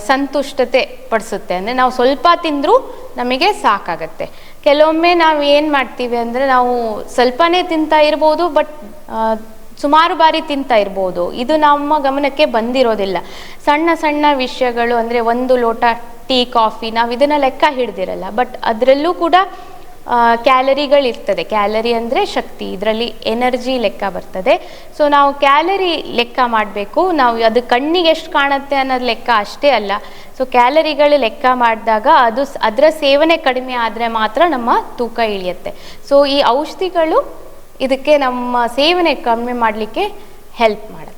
ಸಂತುಷ್ಟತೆ ಪಡಿಸುತ್ತೆ. ಅಂದರೆ ನಾವು ಸ್ವಲ್ಪ ತಿಂದರೂ ನಮಗೆ ಸಾಕಾಗತ್ತೆ. ಕೆಲವೊಮ್ಮೆ ನಾವು ಏನು ಮಾಡ್ತೀವಿ ಅಂದರೆ ನಾವು ಸ್ವಲ್ಪನೇ ತಿಂತಾ ಇರ್ಬೋದು ಬಟ್ ಸುಮಾರು ಬಾರಿ ತಿಂತಾ ಇರ್ಬೋದು. ಇದು ನಮ್ಮ ಗಮನಕ್ಕೆ ಬಂದಿರೋದಿಲ್ಲ. ಸಣ್ಣ ಸಣ್ಣ ವಿಷಯಗಳು ಅಂದರೆ ಒಂದು ಲೋಟ ಟೀ, ಕಾಫಿ, ನಾವು ಇದನ್ನು ಲೆಕ್ಕ ಹಿಡ್ದಿರಲ್ಲ. ಬಟ್ ಅದರಲ್ಲೂ ಕೂಡ ಕ್ಯಾಲರಿಗಳಿರ್ತದೆ. ಕ್ಯಾಲರಿ ಅಂದರೆ ಶಕ್ತಿ. ಇದರಲ್ಲಿ ಎನರ್ಜಿ ಲೆಕ್ಕ ಬರ್ತದೆ. ಸೊ, ನಾವು ಕ್ಯಾಲರಿ ಲೆಕ್ಕ ಮಾಡಬೇಕು. ನಾವು ಅದು ಕಣ್ಣಿಗೆ ಎಷ್ಟು ಕಾಣುತ್ತೆ ಅನ್ನೋದು ಲೆಕ್ಕ ಅಷ್ಟೇ ಅಲ್ಲ. ಸೊ, ಕ್ಯಾಲರಿಗಳು ಲೆಕ್ಕ ಮಾಡಿದಾಗ ಅದು ಅದರ ಸೇವನೆ ಕಡಿಮೆ ಆದರೆ ಮಾತ್ರ ನಮ್ಮ ತೂಕ ಇಳಿಯುತ್ತೆ. ಸೊ, ಈ ಔಷಧಿಗಳು ಇದಕ್ಕೆ ನಮ್ಮ ಸೇವನೆ ಕಡಿಮೆ ಮಾಡಲಿಕ್ಕೆ ಹೆಲ್ಪ್ ಮಾಡುತ್ತೆ.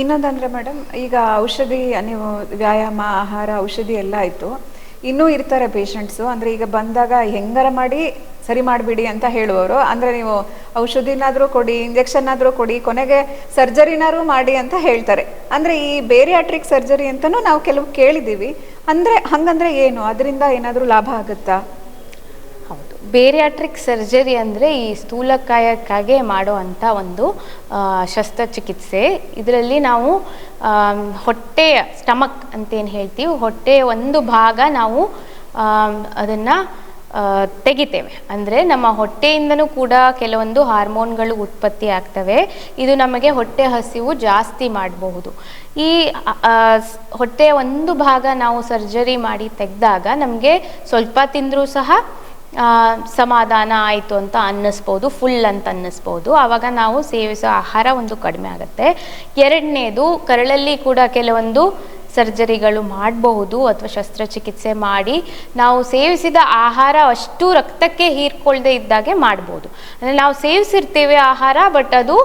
ಇನ್ನೊಂದಂದ್ರೆ ಮೇಡಮ್ ಈಗ ಔಷಧಿ, ನೀವು ವ್ಯಾಯಾಮ, ಆಹಾರ, ಔಷಧಿ ಎಲ್ಲ ಆಯಿತು ಇನ್ನೂ ಇರ್ತಾರೆ ಪೇಷಂಟ್ಸು ಅಂದರೆ ಈಗ ಬಂದಾಗ ಹೆಂಗಾರ ಮಾಡಿ ಸರಿ ಮಾಡಿಬಿಡಿ ಅಂತ ಹೇಳುವವರು. ಅಂದರೆ ನೀವು ಔಷಧಿನಾದರೂ ಕೊಡಿ ಇಂಜೆಕ್ಷನ್ ಆದರೂ ಕೊಡಿ, ಕೊನೆಗೆ ಸರ್ಜರಿನಾದರೂ ಮಾಡಿ ಅಂತ ಹೇಳ್ತಾರೆ. ಅಂದರೆ ಈ ಬೇರಿಯಾಟ್ರಿಕ್ ಸರ್ಜರಿ ಅಂತಲೂ ನಾವು ಕೆಲವು ಕೇಳಿದ್ದೀವಿ. ಅಂದರೆ ಹಂಗಂದ್ರೆ ಏನು? ಅದರಿಂದ ಏನಾದರೂ ಲಾಭ ಆಗುತ್ತಾ? ಬೇರಿಯಾಟ್ರಿಕ್ ಸರ್ಜರಿ ಅಂದರೆ ಈ ಸ್ಥೂಲಕಾಯಕ್ಕಾಗೆ ಮಾಡುವಂಥ ಒಂದು ಶಸ್ತ್ರಚಿಕಿತ್ಸೆ. ಇದರಲ್ಲಿ ನಾವು ಹೊಟ್ಟೆಯ ಸ್ಟಮಕ್ ಅಂತೇನು ಹೇಳ್ತೀವಿ ಹೊಟ್ಟೆಯ ಒಂದು ಭಾಗ ನಾವು ಅದನ್ನು ತೆಗಿತೇವೆ. ಅಂದರೆ ನಮ್ಮ ಹೊಟ್ಟೆಯಿಂದನೂ ಕೂಡ ಕೆಲವೊಂದು ಹಾರ್ಮೋನ್ಗಳು ಉತ್ಪತ್ತಿ ಆಗ್ತವೆ. ಇದು ನಮಗೆ ಹೊಟ್ಟೆ ಹಸಿವು ಜಾಸ್ತಿ ಮಾಡಬಹುದು. ಈ ಹೊಟ್ಟೆಯ ಒಂದು ಭಾಗ ನಾವು ಸರ್ಜರಿ ಮಾಡಿ ತೆಗೆದಾಗ ನಮಗೆ ಸ್ವಲ್ಪ ತಿಂದರೂ ಸಹ ಸಮಾಧಾನ ಆಯಿತು ಅಂತ ಅನ್ನಿಸ್ಬೋದು ಫುಲ್ ಅಂತ ಅನ್ನಿಸ್ಬೋದು. ಆವಾಗ ನಾವು ಸೇವಿಸೋ ಆಹಾರ ಒಂದು ಕಡಿಮೆ ಆಗುತ್ತೆ. ಎರಡನೇದು, ಕರಳಲ್ಲಿ ಕೂಡ ಕೆಲವೊಂದು ಸರ್ಜರಿಗಳು ಮಾಡಬಹುದು ಅಥವಾ ಶಸ್ತ್ರಚಿಕಿತ್ಸೆ ಮಾಡಿ ನಾವು ಸೇವಿಸಿದ ಆಹಾರ ಅಷ್ಟು ರಕ್ತಕ್ಕೆ ಹೀರ್ಕೊಳ್ಳದೆ ಇದ್ದಾಗೆ ಮಾಡ್ಬೋದು. ಅಂದರೆ ನಾವು ಸೇವಿಸಿರ್ತೇವೆ ಆಹಾರ ಬಟ್ ಅದು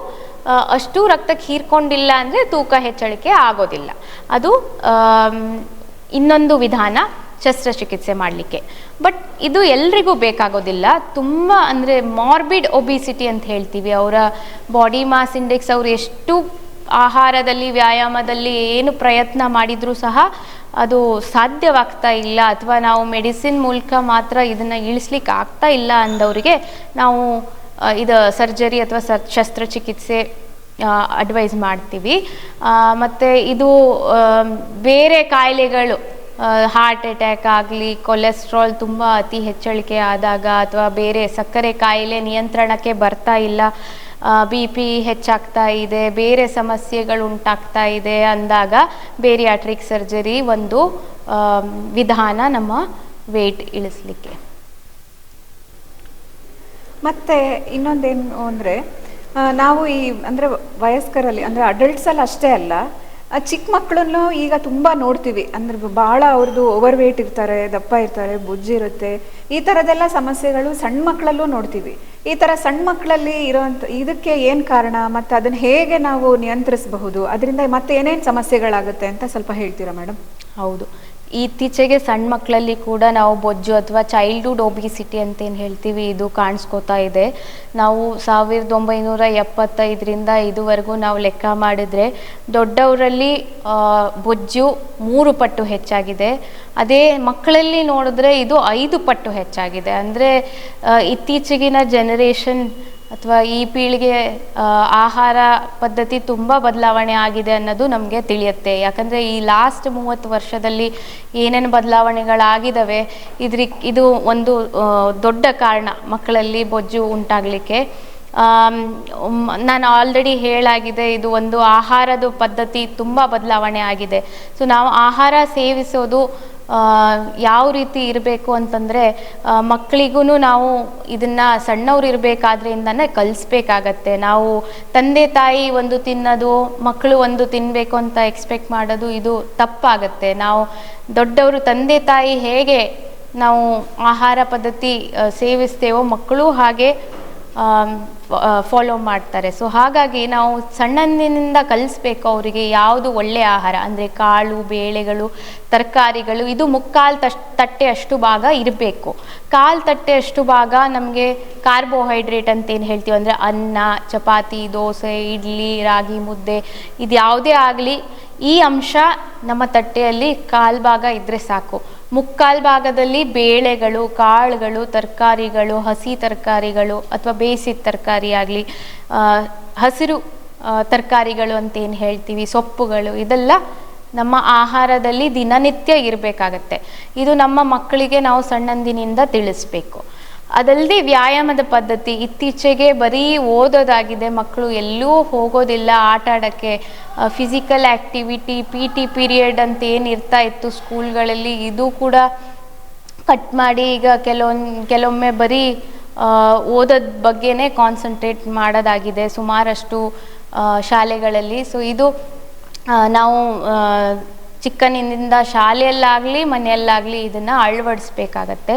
ಅಷ್ಟು ರಕ್ತಕ್ಕೆ ಹೀರ್ಕೊಂಡಿಲ್ಲ ಅಂದರೆ ತೂಕ ಹೆಚ್ಚಳಿಕೆ ಆಗೋದಿಲ್ಲ. ಅದು ಇನ್ನೊಂದು ವಿಧಾನ. ಶಸ್ತ್ರಚಿಕಿತ್ಸೆ ಮಾಡಲಿಕ್ಕೆ. ಬಟ್ ಇದು ಎಲ್ರಿಗೂ ಬೇಕಾಗೋದಿಲ್ಲ. ತುಂಬ ಅಂದರೆ ಮಾರ್ಬಿಡ್ ಒಬಿಸಿಟಿ ಅಂತ ಹೇಳ್ತೀವಿ. ಅವರ ಬಾಡಿ ಮಾಸ್ ಇಂಡೆಕ್ಸ್ ಅವರು ಎಷ್ಟು ಆಹಾರದಲ್ಲಿ, ವ್ಯಾಯಾಮದಲ್ಲಿ ಏನು ಪ್ರಯತ್ನ ಮಾಡಿದರೂ ಸಹ ಅದು ಸಾಧ್ಯವಾಗ್ತಾ ಇಲ್ಲ. ಅಥವಾ ನಾವು ಮೆಡಿಸಿನ್ ಮೂಲಕ ಮಾತ್ರ ಇದನ್ನು ಇಳಿಸ್ಲಿಕ್ಕೆ ಆಗ್ತಾ ಇಲ್ಲ ಅಂದವರಿಗೆ ನಾವು ಇದು ಸರ್ಜರಿ ಅಥವಾ ಸ, ಶಸ್ತ್ರಚಿಕಿತ್ಸೆ ಅಡ್ವೈಸ್ ಮಾಡ್ತೀವಿ. ಮತ್ತು ಇದು ಬೇರೆ ಕಾಯಿಲೆಗಳು ಹಾರ್ಟ್ ಅಟ್ಯಾಕ್ ಆಗಲಿ ಕೊಲೆಸ್ಟ್ರಾಲ್ ತುಂಬ ಅತಿ ಹೆಚ್ಚಳಿಕೆ ಆದಾಗ ಅಥವಾ ಬೇರೆ ಸಕ್ಕರೆ ಕಾಯಿಲೆ ನಿಯಂತ್ರಣಕ್ಕೆ ಬರ್ತಾ ಇಲ್ಲ ಬಿ ಪಿ ಹೆಚ್ಚಾಗ್ತಾ ಇದೆ, ಬೇರೆ ಸಮಸ್ಯೆಗಳು ಉಂಟಾಗ್ತಾ ಇದೆ ಅಂದಾಗ ಬೇರಿಯಾಟ್ರಿಕ್ ಸರ್ಜರಿ ಒಂದು ವಿಧಾನ ನಮ್ಮ ವೇಟ್ ಇಳಿಸ್ಲಿಕ್ಕೆ. ಮತ್ತೆ ಇನ್ನೊಂದೇನು ಅಂದರೆ ನಾವು ಈ ಅಂದರೆ ವಯಸ್ಕರಲ್ಲಿ ಅಂದರೆ ಅಡಲ್ಟ್ಸಲ್ಲಿ ಅಷ್ಟೇ ಅಲ್ಲ ಚಿಕ್ಕ ಮಕ್ಕಳನ್ನು ಈಗ ತುಂಬ ನೋಡ್ತೀವಿ. ಅಂದ್ರೆ ಭಾಳ ಅವ್ರದ್ದು ಓವರ್ ವೇಟ್ ಇರ್ತಾರೆ, ದಪ್ಪ ಇರ್ತಾರೆ ಬುಜ್ಜಿರುತ್ತೆ ಈ ಥರದ್ದೆಲ್ಲ ಸಮಸ್ಯೆಗಳು ಸಣ್ಣ ಮಕ್ಕಳಲ್ಲೂ ನೋಡ್ತೀವಿ. ಈ ಥರ ಸಣ್ಣ ಮಕ್ಕಳಲ್ಲಿ ಇರೋಂಥ ಇದಕ್ಕೆ ಏನು ಕಾರಣ? ಮತ್ತು ಅದನ್ನು ಹೇಗೆ ನಾವು ನಿಯಂತ್ರಿಸಬಹುದು? ಅದರಿಂದ ಮತ್ತೆ ಏನೇನು ಸಮಸ್ಯೆಗಳಾಗುತ್ತೆ ಅಂತ ಸ್ವಲ್ಪ ಹೇಳ್ತೀರಾ ಮೇಡಮ್? ಹೌದು. ಇತ್ತೀಚೆಗೆ ಸಣ್ಣ ಮಕ್ಕಳಲ್ಲಿ ಕೂಡ ನಾವು ಬೊಜ್ಜು ಅಥವಾ ಚೈಲ್ಡ್ಹುಡ್ ಒಬಿಸಿಟಿ ಅಂತ ಏನು ಹೇಳ್ತೀವಿ, ಇದು ಕಾಣಿಸ್ಕೋತಾ ಇದೆ. ನಾವು ಸಾವಿರದ ಒಂಬೈನೂರ ಎಪ್ಪತ್ತೈದರಿಂದ ಇದುವರೆಗೂ ನಾವು ಲೆಕ್ಕ ಮಾಡಿದರೆ ದೊಡ್ಡವರಲ್ಲಿ ಬೊಜ್ಜು ಮೂರು ಪಟ್ಟು ಹೆಚ್ಚಾಗಿದೆ. ಅದೇ ಮಕ್ಕಳಲ್ಲಿ ನೋಡಿದ್ರೆ ಇದು ಐದು ಪಟ್ಟು ಹೆಚ್ಚಾಗಿದೆ. ಅಂದರೆ ಇತ್ತೀಚೆಗಿನ ಜನರೇಷನ್ ಅಥವಾ ಈ ಪೀಳಿಗೆ ಆಹಾರ ಪದ್ಧತಿ ತುಂಬ ಬದಲಾವಣೆ ಆಗಿದೆ ಅನ್ನೋದು ನಮಗೆ ತಿಳಿಯುತ್ತೆ. ಯಾಕಂದರೆ ಈ ಲಾಸ್ಟ್ ಮೂವತ್ತು ವರ್ಷದಲ್ಲಿ ಏನೇನು ಬದಲಾವಣೆಗಳಾಗಿದ್ದಾವೆ ಇದ್ರಿ, ಇದು ಒಂದು ದೊಡ್ಡ ಕಾರಣ ಮಕ್ಕಳಲ್ಲಿ ಬೊಜ್ಜು ಉಂಟಾಗಲಿಕ್ಕೆ. ನಾನು ಆಲ್ರೆಡಿ ಹೇಳಾಗಿದೆ, ಇದು ಒಂದು ಆಹಾರದ ಪದ್ಧತಿ ತುಂಬ ಬದಲಾವಣೆ ಆಗಿದೆ. ಸೊ ನಾವು ಆಹಾರ ಸೇವಿಸೋದು ಯಾವ ರೀತಿ ಇರಬೇಕು ಅಂತಂದರೆ ಮಕ್ಕಳಿಗೂ ನಾವು ಇದನ್ನು ಸಣ್ಣವ್ರು ಇರಬೇಕಾದ್ರಿಂದನೇ ಕಲಿಸ್ಬೇಕಾಗತ್ತೆ. ನಾವು ತಂದೆ ತಾಯಿ ಒಂದು ತಿನ್ನೋದು, ಮಕ್ಕಳು ಒಂದು ತಿನ್ನಬೇಕು ಅಂತ ಎಕ್ಸ್ಪೆಕ್ಟ್ ಮಾಡೋದು ಇದು ತಪ್ಪಾಗತ್ತೆ. ನಾವು ದೊಡ್ಡವರು ತಂದೆ ತಾಯಿ ಹೇಗೆ ನಾವು ಆಹಾರ ಪದ್ಧತಿ ಸೇವಿಸ್ತೇವೋ ಮಕ್ಕಳು ಹಾಗೆ ಫಾಲೋ ಮಾಡ್ತಾರೆ. ಸೊ ಹಾಗಾಗಿ ನಾವು ಸಣ್ಣಂದಿನಿಂದ ಕಲಿಸ್ಬೇಕು ಅವರಿಗೆ ಯಾವುದು ಒಳ್ಳೆಯ ಆಹಾರ. ಅಂದರೆ ಕಾಳು, ಬೇಳೆಗಳು, ತರಕಾರಿಗಳು, ಇದು ಮುಕ್ಕಾಲು ತಷ್ಟು ತಟ್ಟೆ ಅಷ್ಟು ಭಾಗ ಇರಬೇಕು. ಕಾಲು ತಟ್ಟೆ ಅಷ್ಟು ಭಾಗ ನಮಗೆ ಕಾರ್ಬೋಹೈಡ್ರೇಟ್ ಅಂತ ಏನು ಹೇಳ್ತೀವಿ. ಅಂದರೆ ಅನ್ನ, ಚಪಾತಿ, ದೋಸೆ, ಇಡ್ಲಿ, ರಾಗಿ, ಮುದ್ದೆ ಇದು ಯಾವುದೇ ಆಗಲಿ ಈ ಅಂಶ ನಮ್ಮ ತಟ್ಟೆಯಲ್ಲಿ ಕಾಲು ಭಾಗ ಇದ್ದರೆ ಸಾಕು. ಮುಕ್ಕಾಲು ಭಾಗದಲ್ಲಿ ಬೇಳೆಗಳು, ಕಾಳುಗಳು, ತರಕಾರಿಗಳು, ಹಸಿ ತರಕಾರಿಗಳು ಅಥವಾ ಬೇಯಿಸಿದ ತರಕಾರಿ ಆಗಲಿ ಹಸಿರು ತರಕಾರಿಗಳು ಅಂತ ಏನು ಹೇಳ್ತೀವಿ, ಸೊಪ್ಪುಗಳು, ಇದೆಲ್ಲ ನಮ್ಮ ಆಹಾರದಲ್ಲಿ ದಿನನಿತ್ಯ ಇರಬೇಕಾಗತ್ತೆ. ಇದು ನಮ್ಮ ಮಕ್ಕಳಿಗೆ ನಾವು ಸಣ್ಣಂದಿನಿಂದ ತಿಳಿಸ್ಬೇಕು. ಅದಲ್ಲದೆ ವ್ಯಾಯಾಮದ ಪದ್ಧತಿ ಇತ್ತೀಚೆಗೆ ಬರೀ ಓದೋದಾಗಿದೆ. ಮಕ್ಕಳು ಎಲ್ಲೂ ಹೋಗೋದಿಲ್ಲ ಆಟ ಆಡೋಕ್ಕೆ. Physical activity P T period ಅಂತ ಏನು ಇರ್ತಾ ಇತ್ತು ಸ್ಕೂಲ್ಗಳಲ್ಲಿ, ಇದು ಕೂಡ ಕಟ್ ಮಾಡಿ ಈಗ ಕೆಲವೊಂದು ಕೆಲವೊಮ್ಮೆ ಬರೀ ಓದೋದ ಬಗ್ಗೆನೇ ಕಾನ್ಸಂಟ್ರೇಟ್ ಮಾಡೋದಾಗಿದೆ ಸುಮಾರಷ್ಟು ಶಾಲೆಗಳಲ್ಲಿ. ಸೊ ಇದು ನಾವು ಚಿಕ್ಕನಿಂದ ಶಾಲೆಯಲ್ಲಾಗಲಿ, ಮನೆಯಲ್ಲಾಗಲಿ ಇದನ್ನು ಅಳವಡಿಸ್ಬೇಕಾಗತ್ತೆ.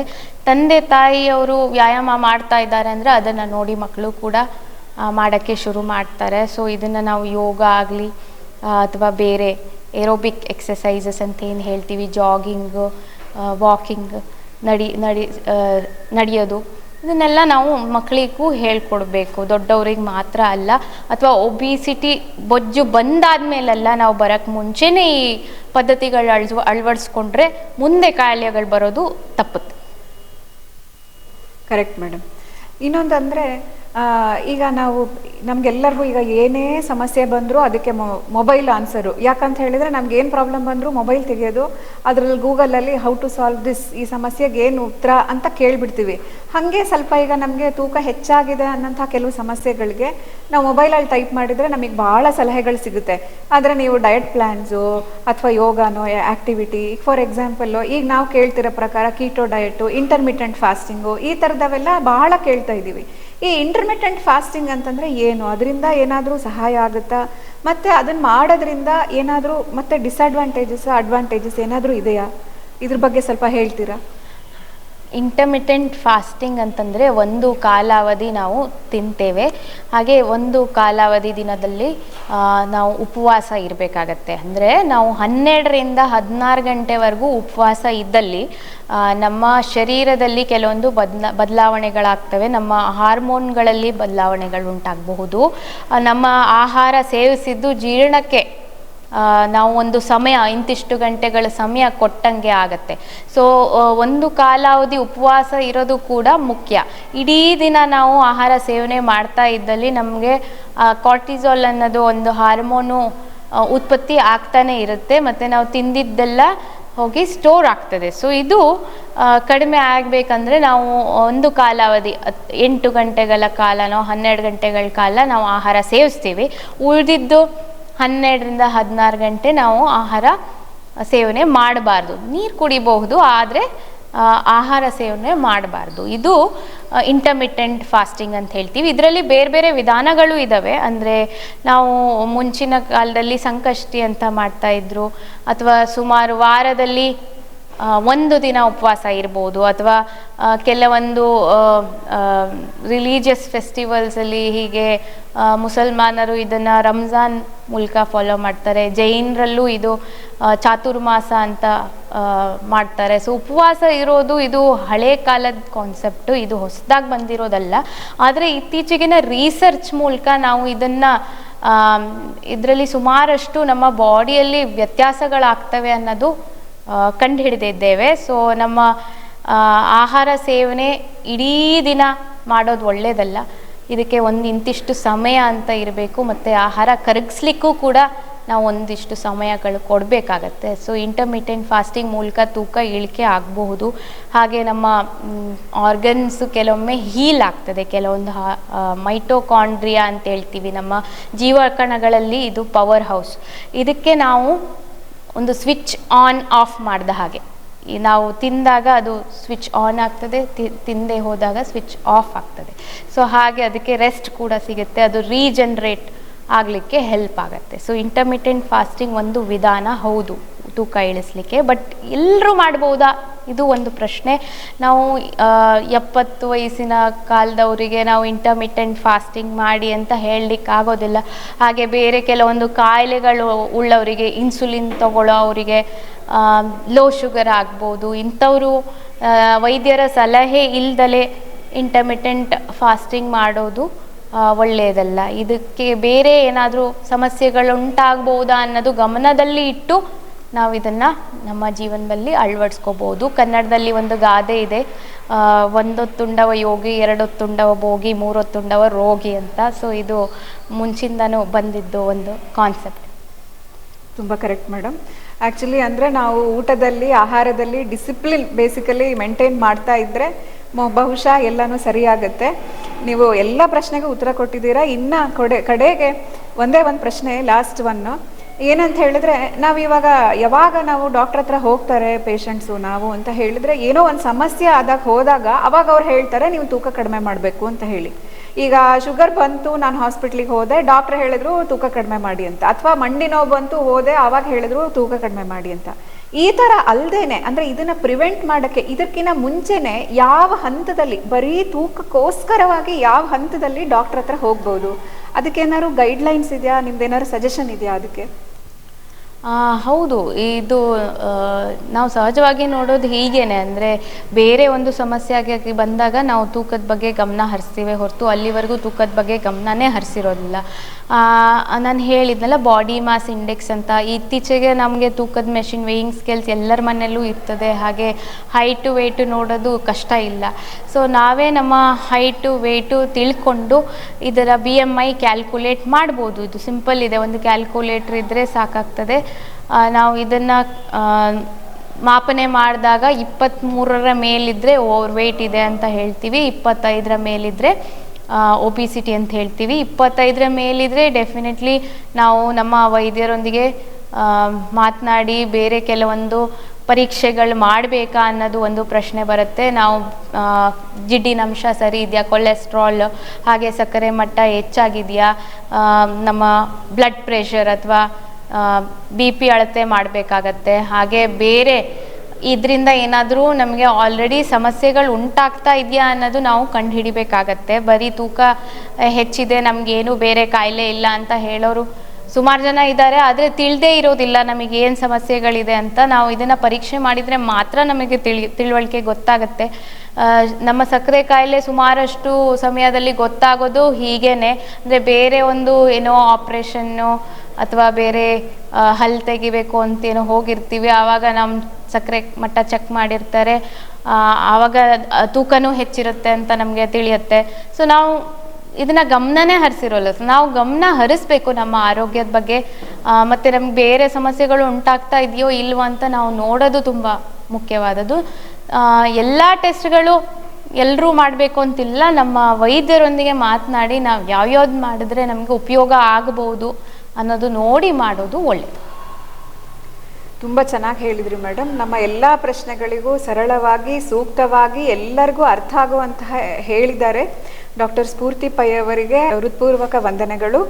ತಂದೆ ತಾಯಿಯವರು ವ್ಯಾಯಾಮ ಮಾಡ್ತಾ ಇದ್ದಾರೆ ಅಂದರೆ ಅದನ್ನು ನೋಡಿ ಮಕ್ಕಳು ಕೂಡ ಮಾಡೋಕ್ಕೆ ಶುರು ಮಾಡ್ತಾರೆ. ಸೊ ಇದನ್ನು ನಾವು ಯೋಗ ಆಗಲಿ ಅಥವಾ ಬೇರೆ ಏರೋಬಿಕ್ ಎಕ್ಸಸೈಸಸ್ ಅಂತ ಏನು ಹೇಳ್ತೀವಿ? ಜಾಗಿಂಗು ವಾಕಿಂಗ್ ನಡಿ ನಡಿ ನಡೆಯೋದು. ಇದನ್ನೆಲ್ಲ ನಾವು ಮಕ್ಕಳಿಗೂ ಹೇಳ್ಕೊಡ್ಬೇಕು. ದೊಡ್ಡವ್ರಿಗೆ ಮಾತ್ರ ಅಲ್ಲ, ಅಥವಾ ಒಬಿಸಿಟಿ ಬೊಜ್ಜು ಬಂದಾದ್ಮೇಲೆಲ್ಲ ನಾವು ಬರೋಕ್ಕೆ ಮುಂಚೆನೇ ಈ ಪದ್ಧತಿಗಳು ಅಳ್ ಅಳವಡಿಸ್ಕೊಂಡ್ರೆ ಮುಂದೆ ಕಾಯಿಲೆಗಳು ಬರೋದು ತಪ್ಪುತ್ತೆ. ಕರೆಕ್ಟ್ ಮೇಡಮ್ ಇನ್ನೊಂದಂದರೆ ಈಗ ನಾವು ನಮಗೆಲ್ಲರಿಗೂ ಈಗ ಏನೇ ಸಮಸ್ಯೆ ಬಂದರೂ ಅದಕ್ಕೆ ಮೊಬೈಲ್ ಆನ್ಸರು ಯಾಕಂತ ಹೇಳಿದರೆ ನಮ್ಗೆ ಏನು ಪ್ರಾಬ್ಲಮ್ ಬಂದರೂ ಮೊಬೈಲ್ ತೆಗೆಯೋದು, ಅದರಲ್ಲಿ ಗೂಗಲಲ್ಲಿ ಹೌ ಟು ಸಾಲ್ವ್ ದಿಸ್ ಈ ಸಮಸ್ಯೆಗೆ ಏನು ಉತ್ತರ ಅಂತ ಕೇಳಿಬಿಡ್ತೀವಿ. ಹಾಗೆ ಸ್ವಲ್ಪ ಈಗ ನಮಗೆ ತೂಕ ಹೆಚ್ಚಾಗಿದೆ ಅನ್ನೋಂಥ ಕೆಲವು ಸಮಸ್ಯೆಗಳಿಗೆ ನಾವು ಮೊಬೈಲಲ್ಲಿ ಟೈಪ್ ಮಾಡಿದರೆ ನಮಗೆ ಭಾಳ ಸಲಹೆಗಳು ಸಿಗುತ್ತೆ. ಆದರೆ ನೀವು ಡಯಟ್ ಪ್ಲ್ಯಾನ್ಸು ಅಥವಾ ಯೋಗಾನೋ ಆ್ಯಕ್ಟಿವಿಟಿ ಫಾರ್ ಎಕ್ಸಾಂಪಲ್ಲು ಈಗ ನಾವು ಕೇಳ್ತಿರೋ ಪ್ರಕಾರ ಕೀಟೋ ಡಯಟು ಇಂಟರ್ಮಿಟೆಂಟ್ ಫಾಸ್ಟಿಂಗು ಈ ಥರದವೆಲ್ಲ ಭಾಳ ಕೇಳ್ತಾ ಇದ್ದೀವಿ. ಈ ಇಂಟರ್ಮಿಟೆಂಟ್ ಫಾಸ್ಟಿಂಗ್ ಅಂತಂದರೆ ಏನು? ಅದರಿಂದ ಏನಾದರೂ ಸಹಾಯ ಆಗುತ್ತಾ? ಮತ್ತು ಅದನ್ನು ಮಾಡೋದ್ರಿಂದ ಏನಾದರೂ ಮತ್ತೆ ಡಿಸ್ಅಡ್ವಾಂಟೇಜಸ್ ಅಡ್ವಾಂಟೇಜಸ್ ಏನಾದರೂ ಇದೆಯಾ? ಇದ್ರ ಬಗ್ಗೆ ಸ್ವಲ್ಪ ಹೇಳ್ತೀರಾ? ಇಂಟರ್ಮಿಟೆಂಟ್ ಫಾಸ್ಟಿಂಗ್ ಅಂತಂದರೆ ಒಂದು ಕಾಲಾವಧಿ ನಾವು ತಿಂತೇವೆ. ಹಾಗೆ ಒಂದು ಕಾಲಾವಧಿ ದಿನದಲ್ಲಿ ನಾವು ಉಪವಾಸ ಇರಬೇಕಾಗತ್ತೆ. ಅಂದರೆ ನಾವು ಹನ್ನೆರಡರಿಂದ ಹದಿನಾರು ಗಂಟೆವರೆಗೂ ಉಪವಾಸ ಇದ್ದಲ್ಲಿ ನಮ್ಮ ಶರೀರದಲ್ಲಿ ಕೆಲವೊಂದು ಬದಲ, ಬದಲಾವಣೆಗಳಾಗ್ತವೆ. ನಮ್ಮ ಹಾರ್ಮೋನ್ಗಳಲ್ಲಿ ಬದಲಾವಣೆಗಳು ಉಂಟಾಗಬಹುದು. ನಮ್ಮ ಆಹಾರ ಸೇವಿಸಿದ್ದು ಜೀರ್ಣಕ್ಕೆ ನಾವು ಒಂದು ಸಮಯ ಇಂತಿಷ್ಟು ಗಂಟೆಗಳ ಸಮಯ ಕೊಟ್ಟಂಗೆ ಆಗತ್ತೆ. ಸೊ ಒಂದು ಕಾಲಾವಧಿ ಉಪವಾಸ ಇರೋದು ಕೂಡ ಮುಖ್ಯ. ಇಡೀ ದಿನ ನಾವು ಆಹಾರ ಸೇವನೆ ಮಾಡ್ತಾ ಇದ್ದಲ್ಲಿ ನಮಗೆ ಕಾರ್ಟಿಸೋಲ್ ಅನ್ನೋದು ಒಂದು ಹಾರ್ಮೋನು ಉತ್ಪತ್ತಿ ಆಗ್ತಾನೆ ಇರುತ್ತೆ. ಮತ್ತು ನಾವು ತಿಂದಿದ್ದೆಲ್ಲ ಹೋಗಿ ಸ್ಟೋರ್ ಆಗ್ತದೆ. ಸೊ ಇದು ಕಡಿಮೆ ಆಗಬೇಕಂದ್ರೆ ನಾವು ಒಂದು ಕಾಲಾವಧಿ ಎಂಟು ಗಂಟೆಗಳ ಕಾಲನೋ ಹನ್ನೆರಡು ಗಂಟೆಗಳ ಕಾಲ ನಾವು ಆಹಾರ ಸೇವಿಸ್ತೀವಿ. ಉಳಿದಿದ್ದು ಹನ್ನೆರಡರಿಂದ ಹದಿನಾರು ಗಂಟೆ ನಾವು ಆಹಾರ ಸೇವನೆ ಮಾಡಬಾರ್ದು. ನೀರು ಕುಡಿಬಹುದು, ಆದರೆ ಆಹಾರ ಸೇವನೆ ಮಾಡಬಾರ್ದು. ಇದು ಇಂಟರ್ಮಿಟೆಂಟ್ ಫಾಸ್ಟಿಂಗ್ ಅಂತ ಹೇಳ್ತೀವಿ. ಇದರಲ್ಲಿ ಬೇರೆ ಬೇರೆ ವಿಧಾನಗಳು ಇದ್ದಾವೆ ಅಂದರೆ, ನಾವು ಮುಂಚಿನ ಕಾಲದಲ್ಲಿ ಸಂಕಷ್ಟಿ ಅಂತ ಮಾಡ್ತಾ ಇದ್ರು, ಅಥವಾ ಸುಮಾರು ವಾರದಲ್ಲಿ ಒಂದು ದಿನ ಉಪವಾಸ ಇರ್ಬೋದು ಅಥವಾ ಕೆಲವೊಂದು ರಿಲೀಜಿಯಸ್ ಫೆಸ್ಟಿವಲ್ಸಲ್ಲಿ ಹೀಗೆ ಮುಸಲ್ಮಾನರು ಇದನ್ನು ರಂಜಾನ್ ಮೂಲಕ ಫಾಲೋ ಮಾಡ್ತಾರೆ. ಜೈನರಲ್ಲೂ ಇದು ಚಾತುರ್ಮಾಸ ಅಂತ ಮಾಡ್ತಾರೆ. ಸೊ ಉಪವಾಸ ಇರೋದು ಇದು ಹಳೆ ಕಾಲದ ಕಾನ್ಸೆಪ್ಟು ಇದು ಹೊಸದಾಗಿ ಬಂದಿರೋದಲ್ಲ. ಆದರೆ ಇತ್ತೀಚೆಗಿನ ರೀಸರ್ಚ್ ಮೂಲಕ ನಾವು ಇದನ್ನು ಇದರಲ್ಲಿ ಸುಮಾರಷ್ಟು ನಮ್ಮ ಬಾಡಿಯಲ್ಲಿ ವ್ಯತ್ಯಾಸಗಳಾಗ್ತವೆ ಅನ್ನೋದು ಕಂಡು ಹಿಡಿದಿದ್ದೇವೆ. ಸೊ ನಮ್ಮ ಆಹಾರ ಸೇವನೆ ಇಡೀ ದಿನ ಮಾಡೋದು ಒಳ್ಳೆಯದಲ್ಲ ಇದಕ್ಕೆ ಒಂದು ಇಂತಿಷ್ಟು ಸಮಯ ಅಂತ ಇರಬೇಕು, ಮತ್ತು ಆಹಾರ ಕರಗಿಸ್ಲಿಕ್ಕೂ ಕೂಡ ನಾವು ಒಂದಿಷ್ಟು ಸಮಯಗಳು ಕೊಡಬೇಕಾಗತ್ತೆ. ಸೊ ಇಂಟರ್ಮಿಟೆಂಟ್ ಫಾಸ್ಟಿಂಗ್ ಮೂಲಕ ತೂಕ ಇಳಿಕೆ ಆಗಬಹುದು. ಹಾಗೆ ನಮ್ಮ ಆರ್ಗನ್ಸು ಕೆಲವೊಮ್ಮೆ ಹೀಲ್ ಆಗ್ತದೆ. ಕೆಲವೊಂದು ಮೈಟೋಕಾಂಡ್ರಿಯಾ ಅಂತ ಹೇಳ್ತೀವಿ ನಮ್ಮ ಜೀವಕಣಗಳಲ್ಲಿ ಇದು ಪವರ್ ಹೌಸ್ ಇದಕ್ಕೆ ನಾವು ಒಂದು ಸ್ವಿಚ್ ಆನ್ ಆಫ್ ಮಾಡಿದ ಹಾಗೆ. ನಾವು ತಿಂದಾಗ ಅದು ಸ್ವಿಚ್ ಆನ್ ಆಗ್ತದೆ ತಿಂದೆ ಹೋದಾಗ ಸ್ವಿಚ್ ಆಫ್ ಆಗ್ತದೆ. ಸೊ ಹಾಗೆ ಅದಕ್ಕೆ ರೆಸ್ಟ್ ಕೂಡ ಸಿಗುತ್ತೆ. ಅದು ರೀಜನ್ರೇಟ್ ಆಗಲಿಕ್ಕೆ ಹೆಲ್ಪ್ ಆಗುತ್ತೆ. ಸೊ ಇಂಟರ್ಮಿಟೆಂಟ್ ಫಾಸ್ಟಿಂಗ್ ಒಂದು ವಿಧಾನ ಹೌದು. ತೂಕ ಇಳಿಸ್ಲಿಕ್ಕೆ ಬಟ್ ಎಲ್ಲರೂ ಮಾಡ್ಬೋದಾ? ಇದು ಒಂದು ಪ್ರಶ್ನೆ. ನಾವು ಎಪ್ಪತ್ತು ವಯಸ್ಸಿನ ಕಾಲದವರಿಗೆ ನಾವು ಇಂಟರ್ಮಿಟೆಂಟ್ ಫಾಸ್ಟಿಂಗ್ ಮಾಡಿ ಅಂತ ಹೇಳಲಿಕ್ಕೆ ಆಗೋದಿಲ್ಲ. ಹಾಗೆ ಬೇರೆ ಕೆಲವೊಂದು ಕಾಯಿಲೆಗಳು ಉಳ್ಳವರಿಗೆ ಇನ್ಸುಲಿನ್ ತಗೊಳ್ಳೋ ಅವರಿಗೆ ಲೋ ಶುಗರ್ ಆಗ್ಬೋದು. ಇಂಥವರು ವೈದ್ಯರ ಸಲಹೆ ಇಲ್ದಲೆ ಇಂಟರ್ಮಿಟೆಂಟ್ ಫಾಸ್ಟಿಂಗ್ ಮಾಡೋದು ಒಳ್ಳೆಯದಲ್ಲ ಇದಕ್ಕೆ ಬೇರೆ ಏನಾದರೂ ಸಮಸ್ಯೆಗಳು ಉಂಟಾಗ್ಬೋದಾ ಅನ್ನೋದು ಗಮನದಲ್ಲಿ ಇಟ್ಟು ನಾವು ಇದನ್ನು ನಮ್ಮ ಜೀವನದಲ್ಲಿ ಅಳವಡಿಸ್ಕೋಬೋದು. ಕನ್ನಡದಲ್ಲಿ ಒಂದು ಗಾದೆ ಇದೆ. ಒಂದೊತ್ತುಂಡವ ಯೋಗಿ, ಎರಡೊತ್ತುಂಡವ ಭೋಗಿ, ಮೂರೊತ್ತುಂಡವ ರೋಗಿ ಅಂತ. ಸೊ ಇದು ಮುಂಚಿಂದನೂ ಬಂದಿದ್ದು ಒಂದು ಕಾನ್ಸೆಪ್ಟ್ ತುಂಬ ಕರೆಕ್ಟ್ ಮೇಡಮ್ ಆ್ಯಕ್ಚುಲಿ ಅಂದರೆ ನಾವು ಊಟದಲ್ಲಿ, ಆಹಾರದಲ್ಲಿ ಡಿಸಿಪ್ಲಿನ್ ಬೇಸಿಕಲಿ ಮೇಂಟೈನ್ ಮಾಡ್ತಾ ಇದ್ದರೆ ಬಹುಶಃ ಎಲ್ಲನೂ ಸರಿಯಾಗುತ್ತೆ. ನೀವು ಎಲ್ಲ ಪ್ರಶ್ನೆಗೆ ಉತ್ತರ ಕೊಟ್ಟಿದ್ದೀರಾ? ಇನ್ನು ಕೊಡೆ, ಕಡೆಗೆ ಒಂದೇ ಒಂದು ಪ್ರಶ್ನೆ ಲಾಸ್ಟ್ ಒನ್ನು ಏನಂತ ಹೇಳಿದ್ರೆ, ನಾವು ಇವಾಗ ಯಾವಾಗ ನಾವು ಡಾಕ್ಟರ್ ಹತ್ರ ಹೋಗ್ತಾರೆ ಪೇಷಂಟ್ಸು ನಾವು ಅಂತ ಹೇಳಿದ್ರೆ, ಏನೋ ಒಂದು ಸಮಸ್ಯೆ ಆದಾಗ ಹೋದಾಗ ಅವಾಗ ಅವ್ರು ಹೇಳ್ತಾರೆ, ನೀವು ತೂಕ ಕಡಿಮೆ ಮಾಡಬೇಕು ಅಂತ ಹೇಳಿ. ಈಗ ಶುಗರ್ ಬಂತು, ನಾನು ಹಾಸ್ಪಿಟ್ಲಿಗೆ ಹೋದೆ ಡಾಕ್ಟರ್ ಹೇಳಿದ್ರು, ತೂಕ ಕಡಿಮೆ ಮಾಡಿ ಅಂತ. ಅಥವಾ ಮಂಡಿ ನೋವು ಬಂತು, ಹೋದೆ ಆವಾಗ ಹೇಳಿದ್ರು, ತೂಕ ಕಡಿಮೆ ಮಾಡಿ ಅಂತ. ಈ ಥರ ಅಲ್ಲದೇನೆ ಅಂದ್ರೆ ಇದನ್ನ ಪ್ರಿವೆಂಟ್ ಮಾಡಕ್ಕೆ ಇದಕ್ಕಿಂತ ಮುಂಚೆನೆ ಯಾವ ಹಂತದಲ್ಲಿ, ಬರೀ ತೂಕಕ್ಕೋಸ್ಕರವಾಗಿ ಯಾವ ಹಂತದಲ್ಲಿ ಡಾಕ್ಟರ್ ಹತ್ರ ಹೋಗ್ಬೋದು? ಅದಕ್ಕೆ ಏನಾದ್ರು ಗೈಡ್ಲೈನ್ಸ್ ಇದೆಯಾ? ನಿಮ್ದು ಏನಾದ್ರು ಸಜೆಷನ್ ಇದೆಯಾ ಅದಕ್ಕೆ? ಹೌದು, ಇದು ನಾವು ಸಹಜವಾಗಿ ನೋಡೋದು ಹೀಗೇನೆ, ಅಂದರೆ ಬೇರೆ ಒಂದು ಸಮಸ್ಯೆ ಆಗಿ ಬಂದಾಗ ನಾವು ತೂಕದ ಬಗ್ಗೆ ಗಮನ ಹರಿಸ್ತೀವಿ ಹೊರತು ಅಲ್ಲಿವರೆಗೂ ತೂಕದ ಬಗ್ಗೆ ಗಮನನೇ ಹರಿಸಿರೋದಿಲ್ಲ. ನಾನು ಹೇಳಿದ್ನಲ್ಲ ಬಾಡಿ ಮಾಸ್ ಇಂಡೆಕ್ಸ್ ಅಂತ, ಇತ್ತೀಚೆಗೆ ನಮಗೆ ತೂಕದ ಮೆಷಿನ್ ವೇಯಿಂಗ್ ಸ್ಕೇಲ್ಸ್ ಎಲ್ಲರ ಮನೆಯಲ್ಲೂ ಇರ್ತದೆ, ಹಾಗೆ ಹೈಟು ವೆಯ್ಟು ನೋಡೋದು ಕಷ್ಟ ಇಲ್ಲ. ಸೊ ನಾವೇ ನಮ್ಮ ಹೈಟು ವೆಯ್ಟು ತಿಳ್ಕೊಂಡು ಇದರ ಬಿ ಎಂ ಐ ಕ್ಯಾಲ್ಕುಲೇಟ್ ಮಾಡ್ಬೋದು. ಇದು ಸಿಂಪಲ್ ಇದೆ, ಒಂದು ಕ್ಯಾಲ್ಕುಲೇಟ್ರ್ ಇದ್ದರೆ ಸಾಕಾಗ್ತದೆ. ನಾವು ಇದನ್ನು ಮಾಪನೆ ಮಾಡಿದಾಗ ಇಪ್ಪತ್ತ್ಮೂರರ ಮೇಲಿದ್ದರೆ ಓವರ್ ವೆಯ್ಟ್ ಇದೆ ಅಂತ ಹೇಳ್ತೀವಿ, ಇಪ್ಪತ್ತೈದರ ಮೇಲಿದ್ದರೆ ಟಿ ಅಂತ ಹೇಳ್ತೀವಿ. ಇಪ್ಪತ್ತೈದರ ಮೇಲಿದ್ದರೆ ಡೆಫಿನೆಟ್ಲಿ ನಾವು ನಮ್ಮ ವೈದ್ಯರೊಂದಿಗೆ ಮಾತನಾಡಿ ಬೇರೆ ಕೆಲವೊಂದು ಪರೀಕ್ಷೆಗಳು ಮಾಡಬೇಕಾ ಅನ್ನೋದು ಒಂದು ಪ್ರಶ್ನೆ ಬರುತ್ತೆ. ನಾವು ಜಿಡ್ಡಿನಂಶ ಸರಿ ಇದೆಯಾ? ಕೊಲೆಸ್ಟ್ರಾಲ್ ಹಾಗೆ ಸಕ್ಕರೆ ಮಟ್ಟ ಹೆಚ್ಚಾಗಿದೆಯಾ? ನಮ್ಮ ಬ್ಲಡ್ ಪ್ರೆಷರ್ ಅಥವಾ ಬಿ ಪಿ ಅಳತೆ ಮಾಡಬೇಕಾಗತ್ತೆ. ಹಾಗೆ ಬೇರೆ ಇದರಿಂದ ಏನಾದರೂ ನಮಗೆ ಆಲ್ರೆಡಿ ಸಮಸ್ಯೆಗಳು ಉಂಟಾಗ್ತಾ ಇದೆಯಾ ಅನ್ನೋದು ನಾವು ಕಂಡುಹಿಡಿಬೇಕಾಗತ್ತೆ. ಬರೀ ತೂಕ ಹೆಚ್ಚಿದೆ, ನಮಗೇನು ಬೇರೆ ಕಾಯಿಲೆ ಇಲ್ಲ ಅಂತ ಹೇಳೋರು ಸುಮಾರು ಜನ ಇದ್ದಾರೆ. ಆದರೆ ತಿಳಿದೇ ಇರೋದಿಲ್ಲ ನಮಗೆ ಏನು ಸಮಸ್ಯೆಗಳಿದೆ ಅಂತ. ನಾವು ಇದನ್ನು ಪರೀಕ್ಷೆ ಮಾಡಿದರೆ ಮಾತ್ರ ನಮಗೆ ತಿಳಿ, ತಿಳುವಳಿಕೆ ಗೊತ್ತಾಗುತ್ತೆ. ನಮ್ಮ ಸಕ್ಕರೆ ಕಾಯಿಲೆ ಸುಮಾರಷ್ಟು ಸಮಯದಲ್ಲಿ ಗೊತ್ತಾಗೋದು ಹೀಗೇನೆ. ಅಂದರೆ ಬೇರೆ ಒಂದು ಏನೋ ಆಪ್ರೇಷನ್ನು ಅಥವಾ ಬೇರೆ ಹಲ್ ತೆಗಿಬೇಕು ಅಂತೇನೋ ಹೋಗಿರ್ತೀವಿ, ಆವಾಗ ನಮ್ಮ ಸಕ್ಕರೆ ಮಟ್ಟ ಚೆಕ್ ಮಾಡಿರ್ತಾರೆ. ಆವಾಗ ತೂಕನೂ ಹೆಚ್ಚಿರುತ್ತೆ ಅಂತ ನಮಗೆ ತಿಳಿಯುತ್ತೆ. ಸೊ ನಾವು ಇದನ್ನ ಗಮನನೇ ಹರಿಸಿರೋಲ್ಲ. ನಾವು ಗಮನ ಹರಿಸ್ಬೇಕು ನಮ್ಮ ಆರೋಗ್ಯದ ಬಗ್ಗೆ. ಮತ್ತೆ ನಮ್ಗೆ ಬೇರೆ ಸಮಸ್ಯೆಗಳು ಉಂಟಾಗ್ತಾ ಇದೆಯೋ ಇಲ್ವೋ ಅಂತ ನಾವು ನೋಡೋದು ತುಂಬ ಮುಖ್ಯವಾದದ್ದು. ಎಲ್ಲ ಟೆಸ್ಟ್ಗಳು ಎಲ್ಲರೂ ಮಾಡಬೇಕು ಅಂತಿಲ್ಲ. ನಮ್ಮ ವೈದ್ಯರೊಂದಿಗೆ ಮಾತನಾಡಿ ನಾವು ಯಾವ್ಯಾವ್ದು ಮಾಡಿದ್ರೆ ನಮಗೆ ಉಪಯೋಗ ಆಗಬಹುದು ಅನ್ನೋದು ನೋಡಿ ಮಾಡೋದು ಒಳ್ಳೆಯದು ತುಂಬ ಚೆನ್ನಾಗಿ ಹೇಳಿದ್ರಿ ಮೇಡಮ್ ನಮ್ಮ ಎಲ್ಲ ಪ್ರಶ್ನೆಗಳಿಗೂ ಸರಳವಾಗಿ, ಸೂಕ್ತವಾಗಿ ಎಲ್ಲರಿಗೂ ಅರ್ಥ ಆಗುವಂತಹ ಹೇಳಿದ್ದಾರೆ. ಡಾಕ್ಟರ್ ಸ್ಫೂರ್ತಿ ಪೈ ಅವರಿಗೆ ಹೃತ್ಪೂರ್ವಕ ವಂದನೆಗಳು.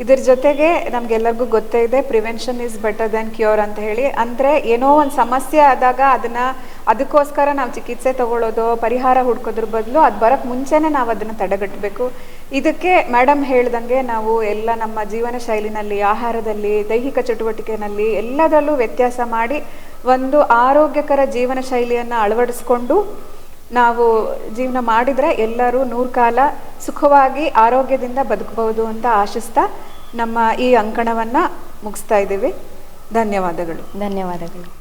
ಇದ್ರ ಜೊತೆಗೆ ನಮ್ಗೆಲ್ಲರಿಗೂ ಗೊತ್ತೇ ಇದೆ prevention is better than cure ಅಂತ ಹೇಳಿ. ಅಂದರೆ ಏನೋ ಒಂದು ಸಮಸ್ಯೆ ಆದಾಗ ಅದನ್ನ, ಅದಕ್ಕೋಸ್ಕರ ನಾವು ಚಿಕಿತ್ಸೆ ತಗೊಳ್ಳೋದು, ಪರಿಹಾರ ಹುಡ್ಕೋದ್ರ ಬದಲು ಅದು ಬರೋಕ್ಕೆ ಮುಂಚೆನೇ ನಾವು ಅದನ್ನು ತಡೆಗಟ್ಟಬೇಕು ಇದಕ್ಕೆ ಮೇಡಮ್ ಹೇಳ್ದಂಗೆ ನಾವು ಎಲ್ಲ ನಮ್ಮ ಜೀವನ ಶೈಲಿನಲ್ಲಿ, ಆಹಾರದಲ್ಲಿ, ದೈಹಿಕ ಚಟುವಟಿಕೆನಲ್ಲಿ ಎಲ್ಲದರಲ್ಲೂ ವ್ಯತ್ಯಾಸ ಮಾಡಿ ಒಂದು ಆರೋಗ್ಯಕರ ಜೀವನ ಶೈಲಿಯನ್ನು ಅಳವಡಿಸ್ಕೊಂಡು ನಾವು ಜೀವನ ಮಾಡಿದರೆ ಎಲ್ಲರೂ ನೂರು ಕಾಲ ಸುಖವಾಗಿ, ಆರೋಗ್ಯದಿಂದ ಬದುಕಬಹುದು ಅಂತ ಆಶಿಸ್ತಾ ನಮ್ಮ ಈ ಅಂಕಣವನ್ನು ಮುಗಿಸ್ತಾ ಇದ್ದೀವಿ. ಧನ್ಯವಾದಗಳು. ಧನ್ಯವಾದಗಳು.